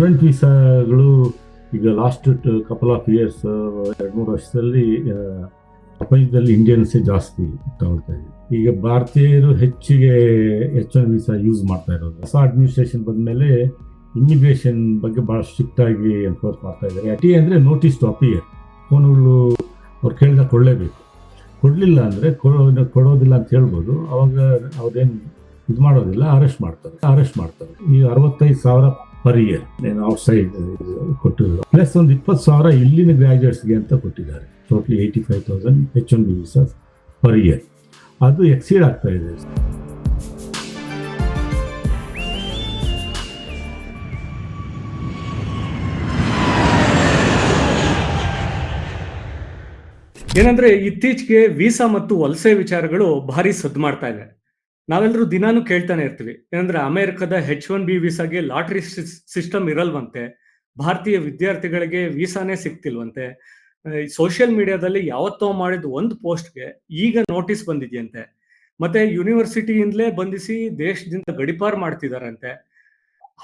Student ವೀಸಾಗಳು ಈಗ last couple of years ಎರಡು ಮೂರು ವರ್ಷದಲ್ಲಿ ಪ್ರಪಂಚದಲ್ಲಿ ಇಂಡಿಯನ್ಸೇ ಜಾಸ್ತಿ ತಗೊಳ್ತಾ ಇದೆ. ಈಗ ಭಾರತೀಯರು ಹೆಚ್ಚಿಗೆ ಎಚ್ ಒನ್ ವೀಸಾ ಯೂಸ್ ಮಾಡ್ತಾ ಇರೋದು. ಹೊಸ ಅಡ್ಮಿನಿಸ್ಟ್ರೇಷನ್ ಬಂದಮೇಲೆ ಇಮಿಗ್ರೇಷನ್ ಬಗ್ಗೆ ಭಾಳ ಸ್ಟ್ರಿಕ್ಟ್ ಆಗಿ ಎನ್ಫೋರ್ಸ್ ಮಾಡ್ತಾ ಇದ್ದಾರೆ. ಅಟಿ ಅಂದರೆ ನೋಟಿಸ್ ಟು ಅಪಿಯರ್ ಫೋನುಗಳು ಅವ್ರು ಕೇಳಿದಾಗ ಕೊಡಲೇಬೇಕು. ಕೊಡಲಿಲ್ಲ ಅಂದರೆ ಕೊಡೋ ಕೊಡೋದಿಲ್ಲ ಅಂತ ಹೇಳ್ಬೋದು. ಅವಾಗ ಅವ್ರೇನು ಇದು ಮಾಡೋದಿಲ್ಲ ಅರೆಸ್ಟ್ ಮಾಡ್ತಾರೆ. ಅರೆಸ್ಟ್ ಮಾಡ್ತಾರೆ. ಈ ಅರವತ್ತೈದು ಸಾವಿರ ಪರ್ ಇಯರ್ ಏನು ಔಟ್ ಸೈಡ್ ಕೊಟ್ಟಿದ್ರು. ಪ್ಲಸ್ ಒಂದು ಇಪ್ಪತ್ತು ಸಾವಿರ ಇಲ್ಲಿನ ಗ್ರಾಜುಯೇಟ್ಸ್ಗೆ ಅಂತ ಕೊಟ್ಟಿದ್ದಾರೆ. Totally eighty five thousand H one B per year ಅದು ಎಕ್ಸೀಡ್ ಆಗ್ತಾ ಇದೆ. ಏನಂದ್ರೆ ಇತ್ತೀಚೆಗೆ ವೀಸಾ ಮತ್ತು ವಲಸೆ ವಿಚಾರಗಳು ಭಾರಿ ಸದ್ದು ಮಾಡ್ತಾ ಇದೆ. ನಾವೆಲ್ಲರೂ ದಿನಾನು ಕೇಳ್ತಾನೆ ಇರ್ತೀವಿ. ಏನಂದ್ರೆ ಅಮೆರಿಕದ ಹೆಚ್ ಒನ್ ಬಿ ವೀಸಾಗೆ ಲಾಟ್ರಿ ಸಿಸ್ಟಮ್ ಇರಲ್ವಂತೆ. ಭಾರತೀಯ ವಿದ್ಯಾರ್ಥಿಗಳಿಗೆ ವೀಸಾನೇ ಸಿಗ್ತಿಲ್ವಂತೆ. ಸೋಷಿಯಲ್ ಮೀಡಿಯಾದಲ್ಲಿ ಯಾವತ್ತೋ ಮಾಡಿದ ಒಂದು ಪೋಸ್ಟ್ಗೆ ಈಗ ನೋಟಿಸ್ ಬಂದಿದೆಯಂತೆ. ಮತ್ತೆ ಯೂನಿವರ್ಸಿಟಿಯಿಂದಲೇ ಬಂಧಿಸಿ ದೇಶದಿಂದ ಗಡಿಪಾರ್ ಮಾಡ್ತಿದಾರಂತೆ.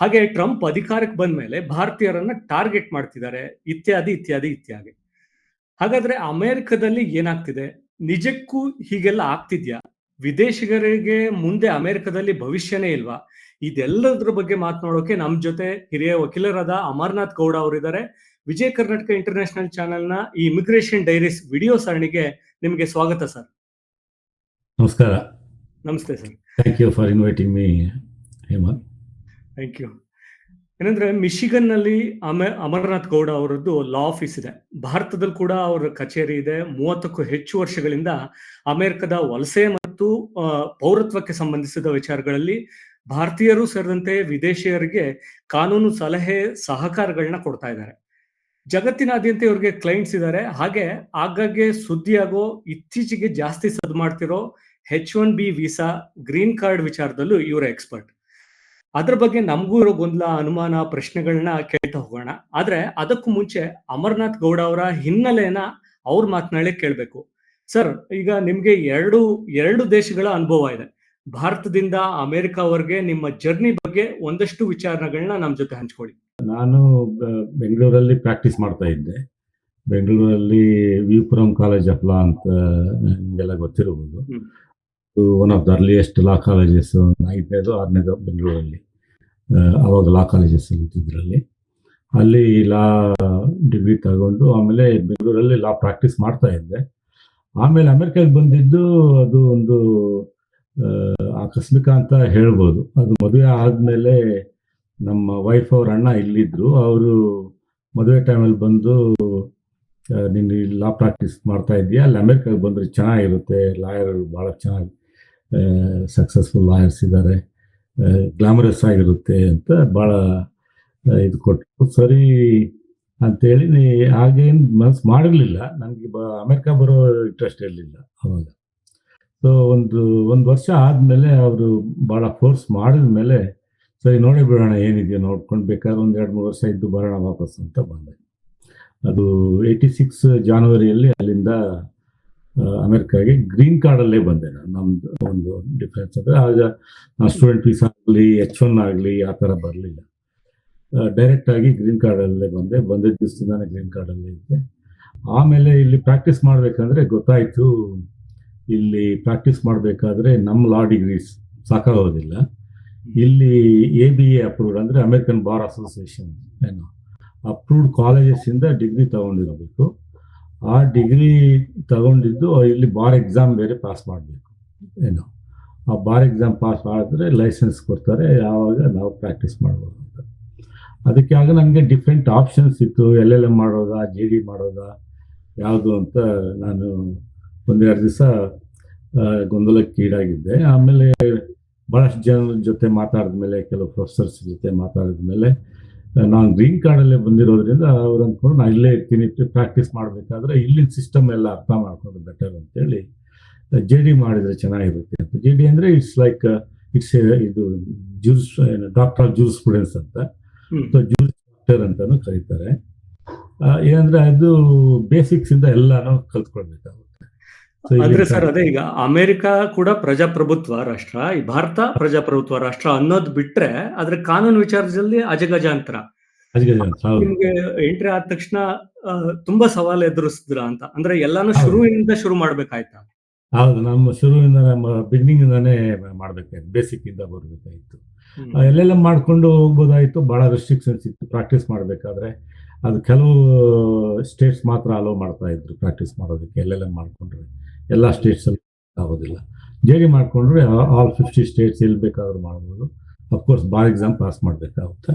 ಹಾಗೆ ಟ್ರಂಪ್ ಅಧಿಕಾರಕ್ಕೆ ಬಂದ ಮೇಲೆ ಭಾರತೀಯರನ್ನ ಟಾರ್ಗೆಟ್ ಮಾಡ್ತಿದ್ದಾರೆ. ಇತ್ಯಾದಿ ಇತ್ಯಾದಿ ಇತ್ಯಾದಿ. ಹಾಗಾದ್ರೆ ಅಮೆರಿಕದಲ್ಲಿ ಏನಾಗ್ತಿದೆ? ನಿಜಕ್ಕೂ ಹೀಗೆಲ್ಲ ಆಗ್ತಿದ್ಯಾ? ವಿದೇಶಿಗರಿಗೆ ಮುಂದೆ ಅಮೆರಿಕದಲ್ಲಿ ಭವಿಷ್ಯನೇ ಇಲ್ವಾ? ಇದೆಲ್ಲದ್ರ ಬಗ್ಗೆ ಮಾತನಾಡೋಕೆ ನಮ್ ಜೊತೆ ಹಿರಿಯ ವಕೀಲರಾದ ಅಮರ್ನಾಥ್ ಗೌಡ ಅವರಿದ್ದಾರೆ ವಿಜಯ ಕರ್ನಾಟಕ ಇಂಟರ್ನ್ಯಾಷನಲ್ ಚಾನೆಲ್ನ ಈ ಇಮಿಗ್ರೇಷನ್ ಡೈರೀಸ್ ವಿಡಿಯೋ ಸರಣಿಗೆ ನಿಮಗೆ ಸ್ವಾಗತ ಸರ್. ನಮಸ್ಕಾರ. ನಮಸ್ತೆ sir. Thank you for inviting me Hemant thank you ಏನಂದ್ರೆ ಮಿಶಿಗನ್ನಲ್ಲಿ ಅಮೆ ಅಮರನಾಥ್ ಗೌಡ ಅವರದ್ದು ಲಾ ಆಫೀಸ್ ಇದೆ. ಭಾರತದಲ್ಲಿ ಕೂಡ ಅವರ ಕಚೇರಿ ಇದೆ. ಮೂವತ್ತಕ್ಕೂ ಹೆಚ್ಚು ವರ್ಷಗಳಿಂದ ಅಮೆರಿಕದ ವಲಸೆ ಮತ್ತು ಪೌರತ್ವಕ್ಕೆ ಸಂಬಂಧಿಸಿದ ವಿಚಾರಗಳಲ್ಲಿ ಭಾರತೀಯರು ಸೇರಿದಂತೆ ವಿದೇಶಿಯರಿಗೆ ಕಾನೂನು ಸಲಹೆ ಸಹಕಾರಗಳನ್ನ ಕೊಡ್ತಾ ಇದ್ದಾರೆ. ಜಗತ್ತಿನಾದ್ಯಂತ ಇವ್ರಿಗೆ ಕ್ಲೈಂಟ್ಸ್ ಇದ್ದಾರೆ ಹಾಗೆ ಆಗಾಗ್ಗೆ ಸುದ್ದಿಯಾಗೋ, ಇತ್ತೀಚೆಗೆ ಜಾಸ್ತಿ ಸದ್ ಮಾಡ್ತಿರೋ H one B visa green card ವಿಚಾರದಲ್ಲೂ ಇವರ ಎಕ್ಸ್ಪರ್ಟ್ ಅದ್ರ ಬಗ್ಗೆ ನಮಗೂ ಇರೋ ಗೊಂದಲ, ಅನುಮಾನ ಪ್ರಶ್ನೆಗಳನ್ನ ಕೇಳ್ತಾ ಹೋಗೋಣ. ಆದ್ರೆ ಅದಕ್ಕೂ ಮುಂಚೆ ಅಮರನಾಥ್ ಗೌಡ ಅವರ ಹಿನ್ನೆಲೆಯನ್ನ ಅವ್ರ ಮಾತನಾಡಿ ಕೇಳ್ಬೇಕು. ಸರ್ ಈಗ ನಿಮ್ಗೆ ಎರಡು ಎರಡು ದೇಶಗಳ ಅನುಭವ ಇದೆ. ಭಾರತದಿಂದ ಅಮೆರಿಕವರೆಗೆ ನಿಮ್ಮ ಜರ್ನಿ ಬಗ್ಗೆ ಒಂದಷ್ಟು ವಿಚಾರಗಳನ್ನ ನಮ್ಮ ಜೊತೆ ಹಂಚ್ಕೊಳ್ಳಿ. ನಾನು ಬೆಂಗಳೂರಲ್ಲಿ ಪ್ರಾಕ್ಟೀಸ್ ಮಾಡ್ತಾ ಇದ್ದೆ. ಬೆಂಗಳೂರಲ್ಲಿ ವಿಪುರಂ ಕಾಲೇಜ್ ಆಫ್ ಲಾ ಅಂತ ನಿಮಗೆಲ್ಲ ಗೊತ್ತಿರಬಹುದು. One of the earliest law colleges ಐದನೇದು ಆರನೇದು ಬೆಂಗಳೂರಲ್ಲಿ. ಅವಾಗ ಲಾ ಕಾಲೇಜಸ್ ಇದ್ರಲ್ಲಿ ಅಲ್ಲಿ ಲಾ ಡಿಗ್ರಿ ತಗೊಂಡು ಆಮೇಲೆ ಬೆಂಗಳೂರಲ್ಲಿ ಲಾ ಪ್ರಾಕ್ಟೀಸ್ ಮಾಡ್ತಾ ಇದ್ದೆ. ಆಮೇಲೆ ಅಮೆರಿಕಕ್ಕೆ ಬಂದಿದ್ದು ಅದು ಒಂದು ಆಕಸ್ಮಿಕ ಅಂತ ಹೇಳ್ಬೋದು. ಅದು ಮದುವೆ ಆದಮೇಲೆ ನಮ್ಮ ವೈಫ್ ಅವ್ರ ಅಣ್ಣ ಇಲ್ಲಿದ್ರು. ಅವರು ಮದುವೆ ಟೈಮಲ್ಲಿ ಬಂದು ನೀನು ಲಾ ಪ್ರಾಕ್ಟೀಸ್ ಮಾಡ್ತಾ ಇದೆಯಾ ಅಲ್ಲಿ ಅಮೆರಿಕಾಗೆ ಬಂದರೆ ಚೆನ್ನಾಗಿರುತ್ತೆ. ಲಾಯರ್ ಭಾಳ ಚೆನ್ನಾಗಿ ಸಕ್ಸಸ್ಫುಲ್ ಲಾಯರ್ಸ್ ಇದ್ದಾರೆ ಗ್ಲಾಮರಸ್ ಆಗಿರುತ್ತೆ ಅಂತ ಭಾಳ ಇದು ಕೊಟ್ಟರು ಸರಿ ಅಂತೇಳಿ ನೀ- ಹಾಗೇನು ಮನಸ್ಸು ಮಾಡಿರಲಿಲ್ಲ. ನನಗೆ ಬ, ಅಮೆರಿಕ ಬರೋ ಇಂಟ್ರೆಸ್ಟ್ ಇರಲಿಲ್ಲ ಅವಾಗ. ಸೊ ಒಂದು ಒಂದು ವರ್ಷ ಆದಮೇಲೆ ಅವರು ಭಾಳ ಫೋರ್ಸ್ ಮಾಡಿದ ಮೇಲೆ, ಸರಿ, ನೋಡಿ ಬಿಡೋಣ ಏನಿದೆಯೋ ನೋಡ್ಕೊಂಡು ಬೇಕಾದ್ರೆ ಒಂದು ಎರಡು, ಮೂರು ವರ್ಷ ಇದ್ದು ಬರೋಣ ವಾಪಸ್ ಅಂತ ಬಂದೆ. ಅದು ಏಯ್ಟಿ ಸಿಕ್ಸ್ ಜಾನ್ವರಿಯಲ್ಲಿ ಅಲ್ಲಿಂದ ಅಮೇರಿಕಾಗೆ ಗ್ರೀನ್ ಕಾರ್ಡಲ್ಲೇ ಬಂದೆ ನಾನು. ನಮ್ಮದು ಒಂದು ಡಿಫ್ರೆನ್ಸ್ ಅಂದರೆ ಆಗ ಸ್ಟೂಡೆಂಟ್ ವೀಸಾ ಆಗಲಿ ಎಚ್ ಒನ್ ಆಗಲಿ, ಆ ಥರ ಬರಲಿಲ್ಲ. ಡೈರೆಕ್ಟ್ ಆಗಿ ಗ್ರೀನ್ ಕಾರ್ಡಲ್ಲೇ ಬಂದೆ. ಬಂದಿದ್ದ ದಿವಸದಿಂದಾನೆ ಗ್ರೀನ್ ಕಾರ್ಡಲ್ಲೇ ಇದ್ದೆ. ಆಮೇಲೆ ಇಲ್ಲಿ ಪ್ರಾಕ್ಟೀಸ್ ಮಾಡಬೇಕಂದ್ರೆ ಗೊತ್ತಾಯಿತು ಇಲ್ಲಿ ಪ್ರಾಕ್ಟೀಸ್ ಮಾಡಬೇಕಾದ್ರೆ ನಮ್ಮ ಲಾ ಡಿಗ್ರೀಸ್ ಸಾಕಾಗೋದಿಲ್ಲ. ಇಲ್ಲಿ ಎ ಬಿ ಎ ಅಪ್ರೂವ್ಡ್ ಅಂದರೆ ಅಮೆರಿಕನ್ ಬಾರ್ ಅಸೋಸಿಯೇಷನ್ ಏನು ಅಪ್ರೂವ್ಡ್ ಕಾಲೇಜಸ್ಸಿಂದ ಡಿಗ್ರಿ ತಗೊಂಡಿರಬೇಕು. ಆ ಡಿಗ್ರಿ ತಗೊಂಡಿದ್ದು ಇಲ್ಲಿ ಬಾರ್ ಎಕ್ಸಾಮ್ ಬೇರೆ ಪಾಸ್ ಮಾಡಬೇಕು ಏನು. ಆ ಬಾರ್ ಎಕ್ಸಾಮ್ ಪಾಸ್ ಮಾಡಿದ್ರೆ ಲೈಸೆನ್ಸ್ ಕೊಡ್ತಾರೆ ಯಾವಾಗ ನಾವು ಪ್ರಾಕ್ಟೀಸ್ ಮಾಡ್ಬೋದು. ಅಂತ ಅದಕ್ಕೆ ಆಗ ನನಗೆ ಡಿಫ್ರೆಂಟ್ ಆಪ್ಷನ್ಸ್ ಇತ್ತು. ಎಲ್ ಎಲ್ ಎಂ ಮಾಡೋದಾ ಜಿ ಡಿ ಮಾಡೋದಾ, ಯಾವುದು ಅಂತ ನಾನು ಒಂದೆರಡು ದಿವಸ ಗೊಂದಲಕ್ಕೀಡಾಗಿದ್ದೆ ಆಮೇಲೆ ಭಾಳಷ್ಟು ಜನರ ಜೊತೆ ಮಾತಾಡಿದ್ಮೇಲೆ, ಕೆಲವು ಪ್ರೊಫೆಸರ್ಸ್ ಜೊತೆ ಮಾತಾಡಿದ್ಮೇಲೆ ನಾನು ಗ್ರೀನ್ ಕಾರ್ಡಲ್ಲೇ ಬಂದಿರೋದ್ರಿಂದ ಅವ್ರು ಅಂದ್ಕೊಂಡು ನಾನು ಇಲ್ಲೇ ಇರ್ತೀನಿ ಪ್ರಾಕ್ಟೀಸ್ ಮಾಡಬೇಕಾದ್ರೆ ಇಲ್ಲಿನ ಸಿಸ್ಟಮ್ ಎಲ್ಲ ಅರ್ಥ ಮಾಡ್ಕೊಂಡು ಬೆಟರ್ ಅಂತೇಳಿ ಜೆ ಡಿ ಮಾಡಿದರೆ ಚೆನ್ನಾಗಿರುತ್ತೆ ಅಂತ. ಜೆ ಡಿ ಅಂದರೆ ಇಟ್ಸ್ ಲೈಕ್ ಇಟ್ಸ್ ಇದು ಜ್ಯೂಸ್ ಡಾಕ್ಟರ್ ಜೂಸ್ ಸ್ಟೂಡೆಂಟ್ಸ್ ಅಂತ. ಹ್ಮ್. ಸೊ ಜೂಸ್ ಡಾಕ್ಟರ್ ಅಂತಾನು ಕರೀತಾರೆ. ಏನಂದ್ರೆ ಅದು ಬೇಸಿಕ್ಸ್ ಇಂದ ಎಲ್ಲಾನು ಕಲ್ತ್ಕೊಳ್ಬೇಕಾಗುತ್ತೆ. ಅಂದ್ರೆ ಸರ್ ಅದೇ ಈಗ ಅಮೆರಿಕ ಕೂಡ ಪ್ರಜಾಪ್ರಭುತ್ವ ರಾಷ್ಟ್ರ ಈ ಭಾರತ ಪ್ರಜಾಪ್ರಭುತ್ವ ರಾಷ್ಟ್ರ ಅನ್ನೋದು ಬಿಟ್ರೆ ಅದ್ರ ಕಾನೂನು ವಿಚಾರದಲ್ಲಿ ಅಜಗಜಾಂತರ. ನಿಮ್ಗೆ ಎಂಟ್ರಿ ಆದ ತಕ್ಷಣ ತುಂಬಾ ಸವಾಲು ಎದುರಿಸಿದ್ರ ಅಂತ. ಅಂದ್ರೆ ಎಲ್ಲಾನು. ಶುರುವಿನಿಂದ ಶುರು ಮಾಡ್ಬೇಕಾಯ್ತಾ? ಹೌದು ನಮ್ಮ ಶುರುವಿಂದ ನಮ್ಮ ಬಿಗ್ನಿಂಗ್ ಇಂದಾನೇ ಮಾಡ್ಬೇಕಾಯ್ತು ಬೇಸಿಕ್ ಇಂದ ಬರ್ಬೇಕಾಯ್ತು. ಎಲ್ಲೆಲ್ಲ ಮಾಡ್ಕೊಂಡು ಹೋಗ್ಬೋದಾಯ್ತು ಬಹಳ ರೆಸ್ಟ್ರಿಕ್ಷನ್ಸ್ ಇತ್ತು. ಪ್ರಾಕ್ಟೀಸ್ ಮಾಡಬೇಕಾದ್ರೆ ಅದು ಕೆಲವು ಸ್ಟೇಟ್ಸ್ ಮಾತ್ರ ಅಲೋ ಮಾಡ್ತಾ ಇದ್ರು ಪ್ರಾಕ್ಟೀಸ್ ಮಾಡೋದಕ್ಕೆ ಎಲ್ಲೆಲ್ಲ ಮಾಡ್ಕೊಂಡ್ರೆ. ಎಲ್ಲ ಸ್ಟೇಟ್ಸ್ ಅಲ್ಲಿ ಆಗೋದಿಲ್ಲ. ಜೆ ಡಿ ಮಾಡ್ಕೊಂಡ್ರೆ ಆಲ್ ಫಿಫ್ಟಿ ಸ್ಟೇಟ್ಸ್ ಎಲ್ಲಿ ಬೇಕಾದ್ರೂ ಮಾಡ್ಬೋದು. ಅಫ್ಕೋರ್ಸ್ ಬಾರ್ ಎಕ್ಸಾಮ್ ಪಾಸ್ ಮಾಡಬೇಕಾಗುತ್ತೆ.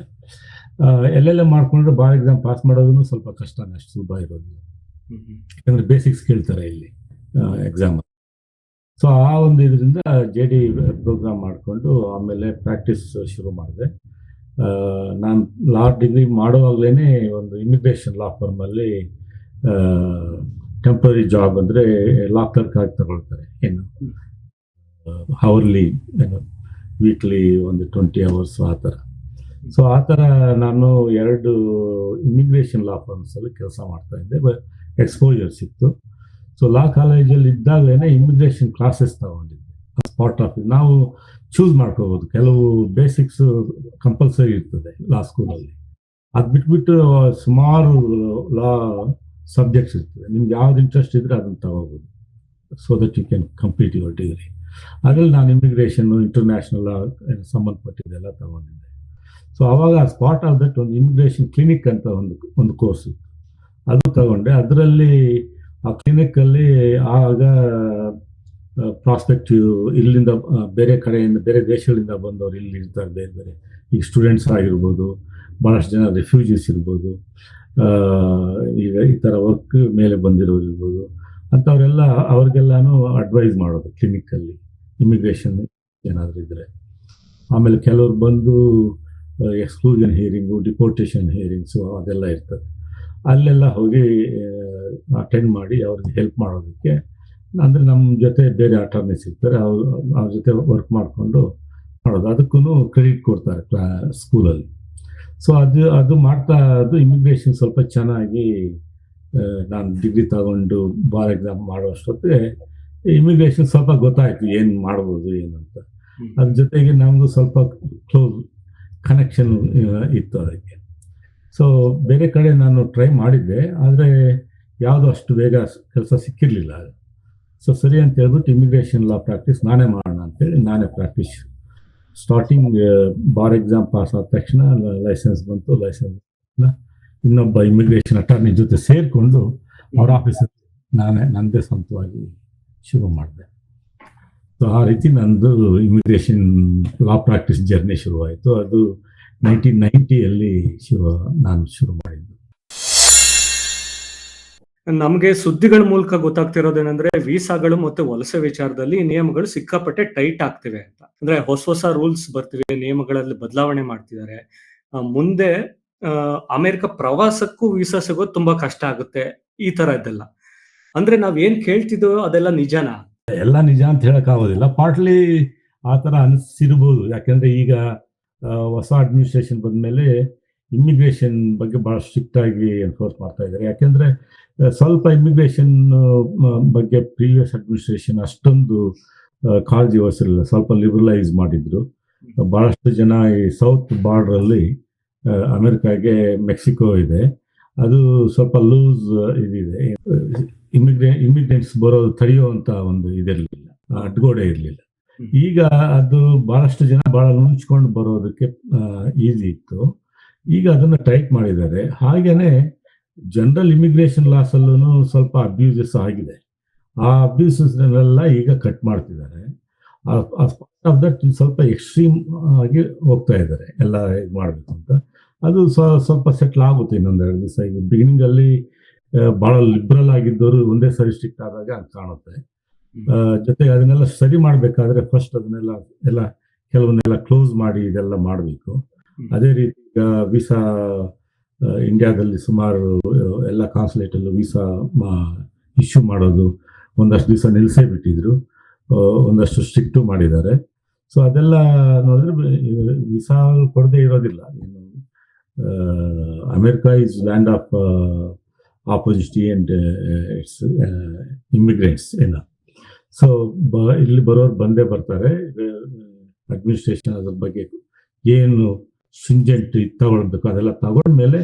ಎಲ್ಲೆಲ್ಲ ಮಾಡ್ಕೊಂಡ್ರೆ ಬಾರ್ ಎಕ್ಸಾಮ್ ಪಾಸ್ ಮಾಡೋದನ್ನು ಸ್ವಲ್ಪ ಕಷ್ಟನೇ ಅಷ್ಟು ಸುಲಭ ಇರೋದಿಲ್ಲ. ಯಾಕಂದ್ರೆ ಬೇಸಿಕ್ಸ್ ಕೇಳ್ತಾರೆ ಇಲ್ಲಿ ಎಕ್ಸಾಮ್ ಸೊ ಆ ಒಂದು ಇದರಿಂದ ಜೆ ಡಿ ಪ್ರೋಗ್ರಾಮ್ ಮಾಡಿಕೊಂಡು ಆಮೇಲೆ ಪ್ರಾಕ್ಟೀಸ್ ಶುರು ಮಾಡಿದೆ. ನಾನು ಲಾ ಡಿಗ್ರಿ ಮಾಡುವಾಗಲೇ ಒಂದು ಇಮಿಗ್ರೇಷನ್ ಲಾ ಫರ್ಮಲ್ಲಿ ಟೆಂಪ್ರರಿ ಜಾಬ್ ಅಂದರೆ ಲಾ ಕ್ಲರ್ಕ್ ಆಗಿ ತಗೊಳ್ತಾರೆ. ಏನು? ಅವರ್ಲಿ ಏನು? ವೀಕ್ಲಿ ಒಂದು ಟ್ವೆಂಟಿ ಅವರ್ಸ್ ಆ ಥರ. ಸೊ ಆ ಥರ ನಾನು ಎರಡು ಇಮಿಗ್ರೇಷನ್ ಲಾ ಫರ್ಮ್ಸಲ್ಲಿ ಕೆಲಸ ಮಾಡ್ತಾ ಇದ್ದೆ. ಎಕ್ಸ್ಪೋಜರ್ ಸಿಕ್ತು. ಸೊ ಲಾ ಕಾಲೇಜಲ್ಲಿ ಇದ್ದಾಗಲೇ ಇಮಿಗ್ರೇಷನ್ ಕ್ಲಾಸಸ್ ತಗೊಂಡಿದ್ದೆ. ಸ್ಪಾಟ್ ಆಫ್ ನಾವು ಚೂಸ್ ಮಾಡ್ಕೋಬಹುದು ಕೆಲವು ಬೇಸಿಕ್ಸ್ ಕಂಪಲ್ಸರಿ ಇರ್ತದೆ ಲಾ ಸ್ಕೂಲಲ್ಲಿ ಅದು ಬಿಟ್ಬಿಟ್ಟು ಸುಮಾರು ಲಾ ಸಬ್ಜೆಕ್ಟ್ಸ್ ಇರ್ತದೆ. ನಿಮ್ಗೆ ಯಾವ್ದು ಇಂಟ್ರೆಸ್ಟ್ ಇದ್ರೆ ಅದನ್ನು ತಗೋಬಹುದು so that you can complete your degree ಅದರಲ್ಲಿ ನಾನು ಇಮಿಗ್ರೇಷನ್ ಇಂಟರ್ನ್ಯಾಷನಲ್ ಸಂಬಂಧಪಟ್ಟಿದ್ದೆಲ್ಲ ತಗೊಂಡಿದ್ದೆ. ಸೊ ಅವಾಗ ಸ್ಪಾಟ್ ಆಫ್ ದಟ್ ಒಂದು ಇಮಿಗ್ರೇಷನ್ ಕ್ಲಿನಿಕ್ ಅಂತ ಒಂದು ಒಂದು ಕೋರ್ಸ್ ಅದು ತಗೊಂಡೆ. ಅದರಲ್ಲಿ ಆ ಕ್ಲಿನಿಕ್ ಅಲ್ಲಿ ಆಗ ಪ್ರಾಸ್ಪೆಕ್ಟಿವ್ ಇಲ್ಲಿಂದ ಬೇರೆ ಕಡೆಯಿಂದ, ಬೇರೆ ದೇಶಗಳಿಂದ ಬಂದವರು ಇಲ್ಲಿ ಇರ್ತಾರೆ, ಬೇರೆ ಬೇರೆ. ಈಗ ಸ್ಟೂಡೆಂಟ್ಸ್ ಆಗಿರ್ಬೋದು ಭಾಳಷ್ಟು ಜನ ರಿಫ್ಯೂಜೀಸ್ ಇರ್ಬೋದು ಈಗ ಈ ಥರ ವರ್ಕ್ ಮೇಲೆ ಬಂದಿರೋರು ಇರ್ಬೋದು. ಅಂಥವರೆಲ್ಲ ಅವ್ರಿಗೆಲ್ಲಾನು ಅಡ್ವೈಸ್ ಮಾಡೋದು ಕ್ಲಿನಿಕ್ಕಲ್ಲಿ ಇಮಿಗ್ರೇಷನ್ ಏನಾದರೂ ಇದ್ದರೆ ಆಮೇಲೆ ಕೆಲವ್ರು ಬಂದು ಎಕ್ಸ್ಕ್ಲೂಷನ್ ಹಿಯರಿಂಗು ಡಿಪೋರ್ಟೇಷನ್ ಹಿಯರಿಂಗ್ಸು ಅದೆಲ್ಲ ಇರ್ತದೆ. ಅಲ್ಲೆಲ್ಲ ಹೋಗಿ ಅಟೆಂಡ್ ಮಾಡಿ ಅವ್ರಿಗೆ ಹೆಲ್ಪ್ ಮಾಡೋದಕ್ಕೆ. ಅಂದರೆ ನಮ್ಮ ಜೊತೆ ಬೇರೆ ಅಟಾರ್ನೀಸ್ ಇರ್ತಾರೆ ಅವ್ರು ಅವ್ರ ಜೊತೆ ವರ್ಕ್ ಮಾಡಿಕೊಂಡು ಮಾಡೋದು. ಅದಕ್ಕೂ ಕ್ರೆಡಿಟ್ ಕೊಡ್ತಾರೆ ಕ್ಲಾ ಸ್ಕೂಲಲ್ಲಿ ಸೊ ಅದು ಅದು ಮಾಡ್ತಾ ಅದು ಇಮಿಗ್ರೇಷನ್ ಸ್ವಲ್ಪ ಚೆನ್ನಾಗಿ ನಾನು ಡಿಗ್ರಿ ತಗೊಂಡು ಬಾರ್ ಎಕ್ಸಾಮ್ ಮಾಡೋ ಅಷ್ಟೊತ್ತಿಗೆ ಇಮಿಗ್ರೇಷನ್ ಸ್ವಲ್ಪ ಗೊತ್ತಾಯ್ತು ಏನು ಮಾಡ್ಬೋದು ಏನು ಅಂತ. ಅದ್ರ ಜೊತೆಗೆ ನಮಗೂ ಸ್ವಲ್ಪ ಕ್ಲೋಸ್ ಕನೆಕ್ಷನ್ ಇತ್ತು ಅದಕ್ಕೆ. ಸೊ ಬೇರೆ ಕಡೆ ನಾನು ಟ್ರೈ ಮಾಡಿದ್ದೆ, ಆದರೆ ಯಾವುದು ಅಷ್ಟು ಬೇಗ ಕೆಲಸ ಸಿಕ್ಕಿರಲಿಲ್ಲ ಸೊ ಸರಿ ಅಂತ ಹೇಳ್ಬಿಟ್ಟು ಇಮಿಗ್ರೇಷನ್ ಲಾ ಪ್ರಾಕ್ಟೀಸ್ ನಾನೇ ಮಾಡೋಣ ಅಂತೇಳಿ ನಾನೇ practice starting bar exam pass ಆದ ತಕ್ಷಣ ಲೈಸೆನ್ಸ್ ಬಂತು ಲೈಸೆನ್ಸ್ ಇನ್ನೊಬ್ಬ ಇಮಿಗ್ರೇಷನ್ ಅಟಾರ್ನಿ ಜೊತೆ ಸೇರಿಕೊಂಡು ಅವ್ರ ಆಫೀಸಲ್ಲಿ ನಾನೇ ನನ್ನದೇ ಸ್ವಂತವಾಗಿ ಶುರು ಮಾಡಿದೆ. ಸೊ ಆ ರೀತಿ ನಂದು ಇಮಿಗ್ರೇಷನ್ ಲಾ ಪ್ರಾಕ್ಟೀಸ್ ಜರ್ನಿ ಶುರುವಾಯಿತು. ಅದು ನೈನ್ಟೀನ್ ನೈಂಟಿಯಲ್ಲಿ ಶುರು ನಾನು ಶುರು ಮಾಡಿದ್ದು. ನಮಗೆ ಸುದ್ದಿಗಳ ಮೂಲಕ ಗೊತ್ತಾಗ್ತಿರೋದೇನಂದ್ರೆ ವೀಸಾಗಳು ಮತ್ತೆ ವಲಸೆ ವಿಚಾರದಲ್ಲಿ ನಿಯಮಗಳು ಸಿಕ್ಕಾಪಟ್ಟೆ ಟೈಟ್ ಆಗ್ತಿವೆ ಅಂತ. ಅಂದ್ರೆ ಹೊಸ ಹೊಸ ರೂಲ್ಸ್ ಬರ್ತಿವೆ ನಿಯಮಗಳಲ್ಲಿ ಬದಲಾವಣೆ ಮಾಡ್ತಿದ್ದಾರೆ. ಮುಂದೆ ಅಮೆರಿಕ ಪ್ರವಾಸಕ್ಕೂ ವೀಸಾ ಸಿಗೋದು ತುಂಬಾ ಕಷ್ಟ ಆಗುತ್ತೆ ಈ ತರ ಇದೆಲ್ಲ. ಅಂದ್ರೆ ನಾವ್ ಏನ್ ಕೇಳ್ತಿದ್ವೋ ಅದೆಲ್ಲ ನಿಜಾನ? ಎಲ್ಲ ನಿಜ ಅಂತ ಹೇಳಕ್ ಆಗೋದಿಲ್ಲ ಪಾರ್ಟ್ಲಿ ಆತರ ಅನಿಸಿರ್ಬೋದು. ಯಾಕಂದ್ರೆ ಈಗ ಹೊಸ ಅಡ್ಮಿನಿಸ್ಟ್ರೇಷನ್ ಬಂದ ಮೇಲೆ ಇಮಿಗ್ರೇಷನ್ ಬಗ್ಗೆ ಭಾಳ ಸ್ಟ್ರಿಕ್ಟ್ ಆಗಿ ಎನ್ಫೋರ್ಸ್ ಮಾಡ್ತಾ ಇದ್ದಾರೆ. ಯಾಕೆಂದ್ರೆ ಸ್ವಲ್ಪ ಇಮಿಗ್ರೇಷನ್ ಬಗ್ಗೆ ಪ್ರೀವಿಯಸ್ ಅಡ್ಮಿನಿಸ್ಟ್ರೇಷನ್ ಅಷ್ಟೊಂದು ಕಾಳಜಿ ವಹಿಸಿರಲಿಲ್ಲ. ಸ್ವಲ್ಪ ಲಿಬರಲೈಸ್ ಮಾಡಿದ್ರು. ಬಹಳಷ್ಟು ಜನ ಈ ಸೌತ್ ಬಾರ್ಡರ್ ಅಲ್ಲಿ ಅಮೆರಿಕಾಗೆ ಮೆಕ್ಸಿಕೋ ಇದೆ. ಅದು ಸ್ವಲ್ಪ ಲೂಸ್ ಇದಿದೆ. ಇಮಿಗ್ರೇ ಇಮಿಗ್ರೆಂಟ್ಸ್ ಬರೋದು ತಡೆಯುವಂತ ಒಂದು ಇದಿರಲಿಲ್ಲ. ಅಡ್ಗೋಡೆ ಇರಲಿಲ್ಲ. ಈಗ ಅದು ಬಹಳಷ್ಟು ಜನ ಬಹಳ ನುಂಚ್ಕೊಂಡು ಬರೋದಕ್ಕೆ ಈಸಿ ಇತ್ತು. ಈಗ ಅದನ್ನ ಟೈಟ್ ಮಾಡಿದ್ದಾರೆ. ಹಾಗೇನೆ ಜನರಲ್ ಇಮಿಗ್ರೇಷನ್ ಲಾಸ್ ಅಲ್ಲೂ ಸ್ವಲ್ಪ ಅಬ್ಯೂಸಸ್ ಆಗಿದೆ. ಆ ಅಬ್ಯೂಸಸ್ನೆಲ್ಲ ಈಗ ಕಟ್ ಮಾಡ್ತಿದ್ದಾರೆ. ಆಫ್ ದಟ್ ಸ್ವಲ್ಪ ಎಕ್ಸ್ಟ್ರೀಮ್ ಆಗಿ ಹೋಗ್ತಾ ಇದ್ದಾರೆ. ಎಲ್ಲ ಮಾಡಬೇಕು ಅಂತ. ಅದು ಸ್ವ- ಸ್ವಲ್ಪ ಸೆಟ್ಲ್ ಆಗುತ್ತೆ ಇನ್ನೊಂದೆರಡು ದಿವಸ. ಈಗ ಬಿಗಿನಿಂಗ್ ಅಲ್ಲಿ ಬಹಳ ಲಿಬ್ರಲ್ ಆಗಿದ್ದವರು ಒಂದೇ ಸರಿ ಸ್ಟ್ರಿಕ್ಟ್ ಆದಾಗ ಕಾಣುತ್ತೆ. ಜೊತೆಗೆ ಅದನ್ನೆಲ್ಲ ಸರಿ ಮಾಡಬೇಕಾದ್ರೆ ಫಸ್ಟ್ ಅದನ್ನೆಲ್ಲ ಎಲ್ಲ ಕೆಲವನ್ನೆಲ್ಲ ಕ್ಲೋಸ್ ಮಾಡಿ ಇದೆಲ್ಲ ಮಾಡಬೇಕು. ಅದೇ ರೀತಿ ಈಗ ವೀಸಾ ಇಂಡಿಯಾದಲ್ಲಿ ಸುಮಾರು ಎಲ್ಲ ಕಾನ್ಸುಲೇಟ್ ಅಲ್ಲೂ ವೀಸಾ ಇಶ್ಯೂ ಮಾಡೋದು ಒಂದಷ್ಟು ದಿವಸ ನಿಲ್ಲಿಸೇ ಬಿಟ್ಟಿದ್ರು. ಒಂದಷ್ಟು ಸ್ಟ್ರಿಕ್ಟು ಮಾಡಿದ್ದಾರೆ. ಸೊ ಅದೆಲ್ಲ ನೋಡಿದ್ರೆ ವೀಸಾ ಕೊಡದೇ ಇರೋದಿಲ್ಲ. ಅಮೆರಿಕಾ ಇಸ್ ಲ್ಯಾಂಡ್ ಆಫ್ ಆಪೋಸಿಟಿ ಅಂಡ್ ಇಟ್ಸ್ ಇಮಿಗ್ರೆಂಟ್ಸ್ ಏನ. ಸೊ ಬ ಇಲ್ಲಿ ಬರೋರು ಬಂದೇ ಬರ್ತಾರೆ. ಅಡ್ಮಿನಿಸ್ಟ್ರೇಷನ್ ಅದ್ರ ಬಗ್ಗೆ ಏನು ಸಿಂಜೆಂಟ್ ತಗೊಳ್ಬೇಕು ಅದೆಲ್ಲ ತಗೊಂಡ್ಮೇಲೆ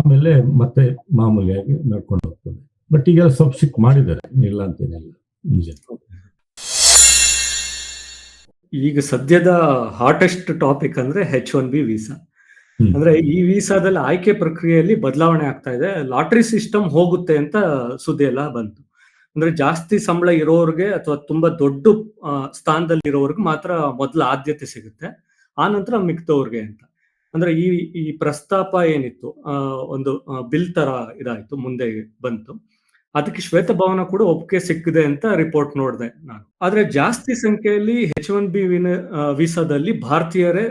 ಆಮೇಲೆ ಮತ್ತೆ ಮಾಮೂಲಿಯಾಗಿ ನಡ್ಕೊಂಡು ಹೋಗ್ತದೆ. ಬಟ್ ಈಗೆಲ್ಲ ಸ್ವಲ್ಪ ಸಿಕ್ ಮಾಡಿದ್ದಾರೆ ಇಲ್ಲ ಅಂತೇನಿಲ್ಲ ನಿಜ ಈಗ ಸದ್ಯದ ಹಾಟೆಸ್ಟ್ ಟಾಪಿಕ್ ಅಂದ್ರೆ ಹೆಚ್ ಒನ್ ಬಿ ವೀಸಾ ಅಂದ್ರೆ ಈ ವೀಸಾದಲ್ಲಿ ಆಯ್ಕೆ ಪ್ರಕ್ರಿಯೆಯಲ್ಲಿ ಬದಲಾವಣೆ ಆಗ್ತಾ ಇದೆ. ಲಾಟ್ರಿ ಸಿಸ್ಟಮ್ ಹೋಗುತ್ತೆ ಅಂತ ಸುದ್ದಿ ಎಲ್ಲ ಬಂತು. ಅಂದ್ರೆ ಜಾಸ್ತಿ ಸಂಬಳ ಇರೋರ್ಗೆ ಅಥವಾ ತುಂಬಾ ದೊಡ್ಡ ಸ್ಥಾನದಲ್ಲಿ ಇರೋರ್ಗೆ ಮಾತ್ರ ಮೊದಲ ಆದ್ಯತೆ ಸಿಗುತ್ತೆ. ಆ ನಂತರ ಮಿಕ್ತವ್ರಿಗೆ ಅಂತ. ಅಂದ್ರೆ ಈ ಈ ಪ್ರಸ್ತಾಪ ಏನಿತ್ತು ಒಂದು ಬಿಲ್ ತರ ಇದಾಯ್ತು ಮುಂದೆ ಬಂತು. ಅದಕ್ಕೆ ಶ್ವೇತ ಶ್ವೇತಭವನ ಕೂಡ ಒಪ್ಪಿಗೆ ಸಿಕ್ಕಿದೆ ಅಂತ ರಿಪೋರ್ಟ್ ನೋಡಿದೆ ನಾನು. ಆದ್ರೆ ಜಾಸ್ತಿ ಸಂಖ್ಯೆಯಲ್ಲಿ ಹೆಚ್ ಒನ್ ಬಿ ವೀಸಾದಲ್ಲಿ ಭಾರತೀಯರೇ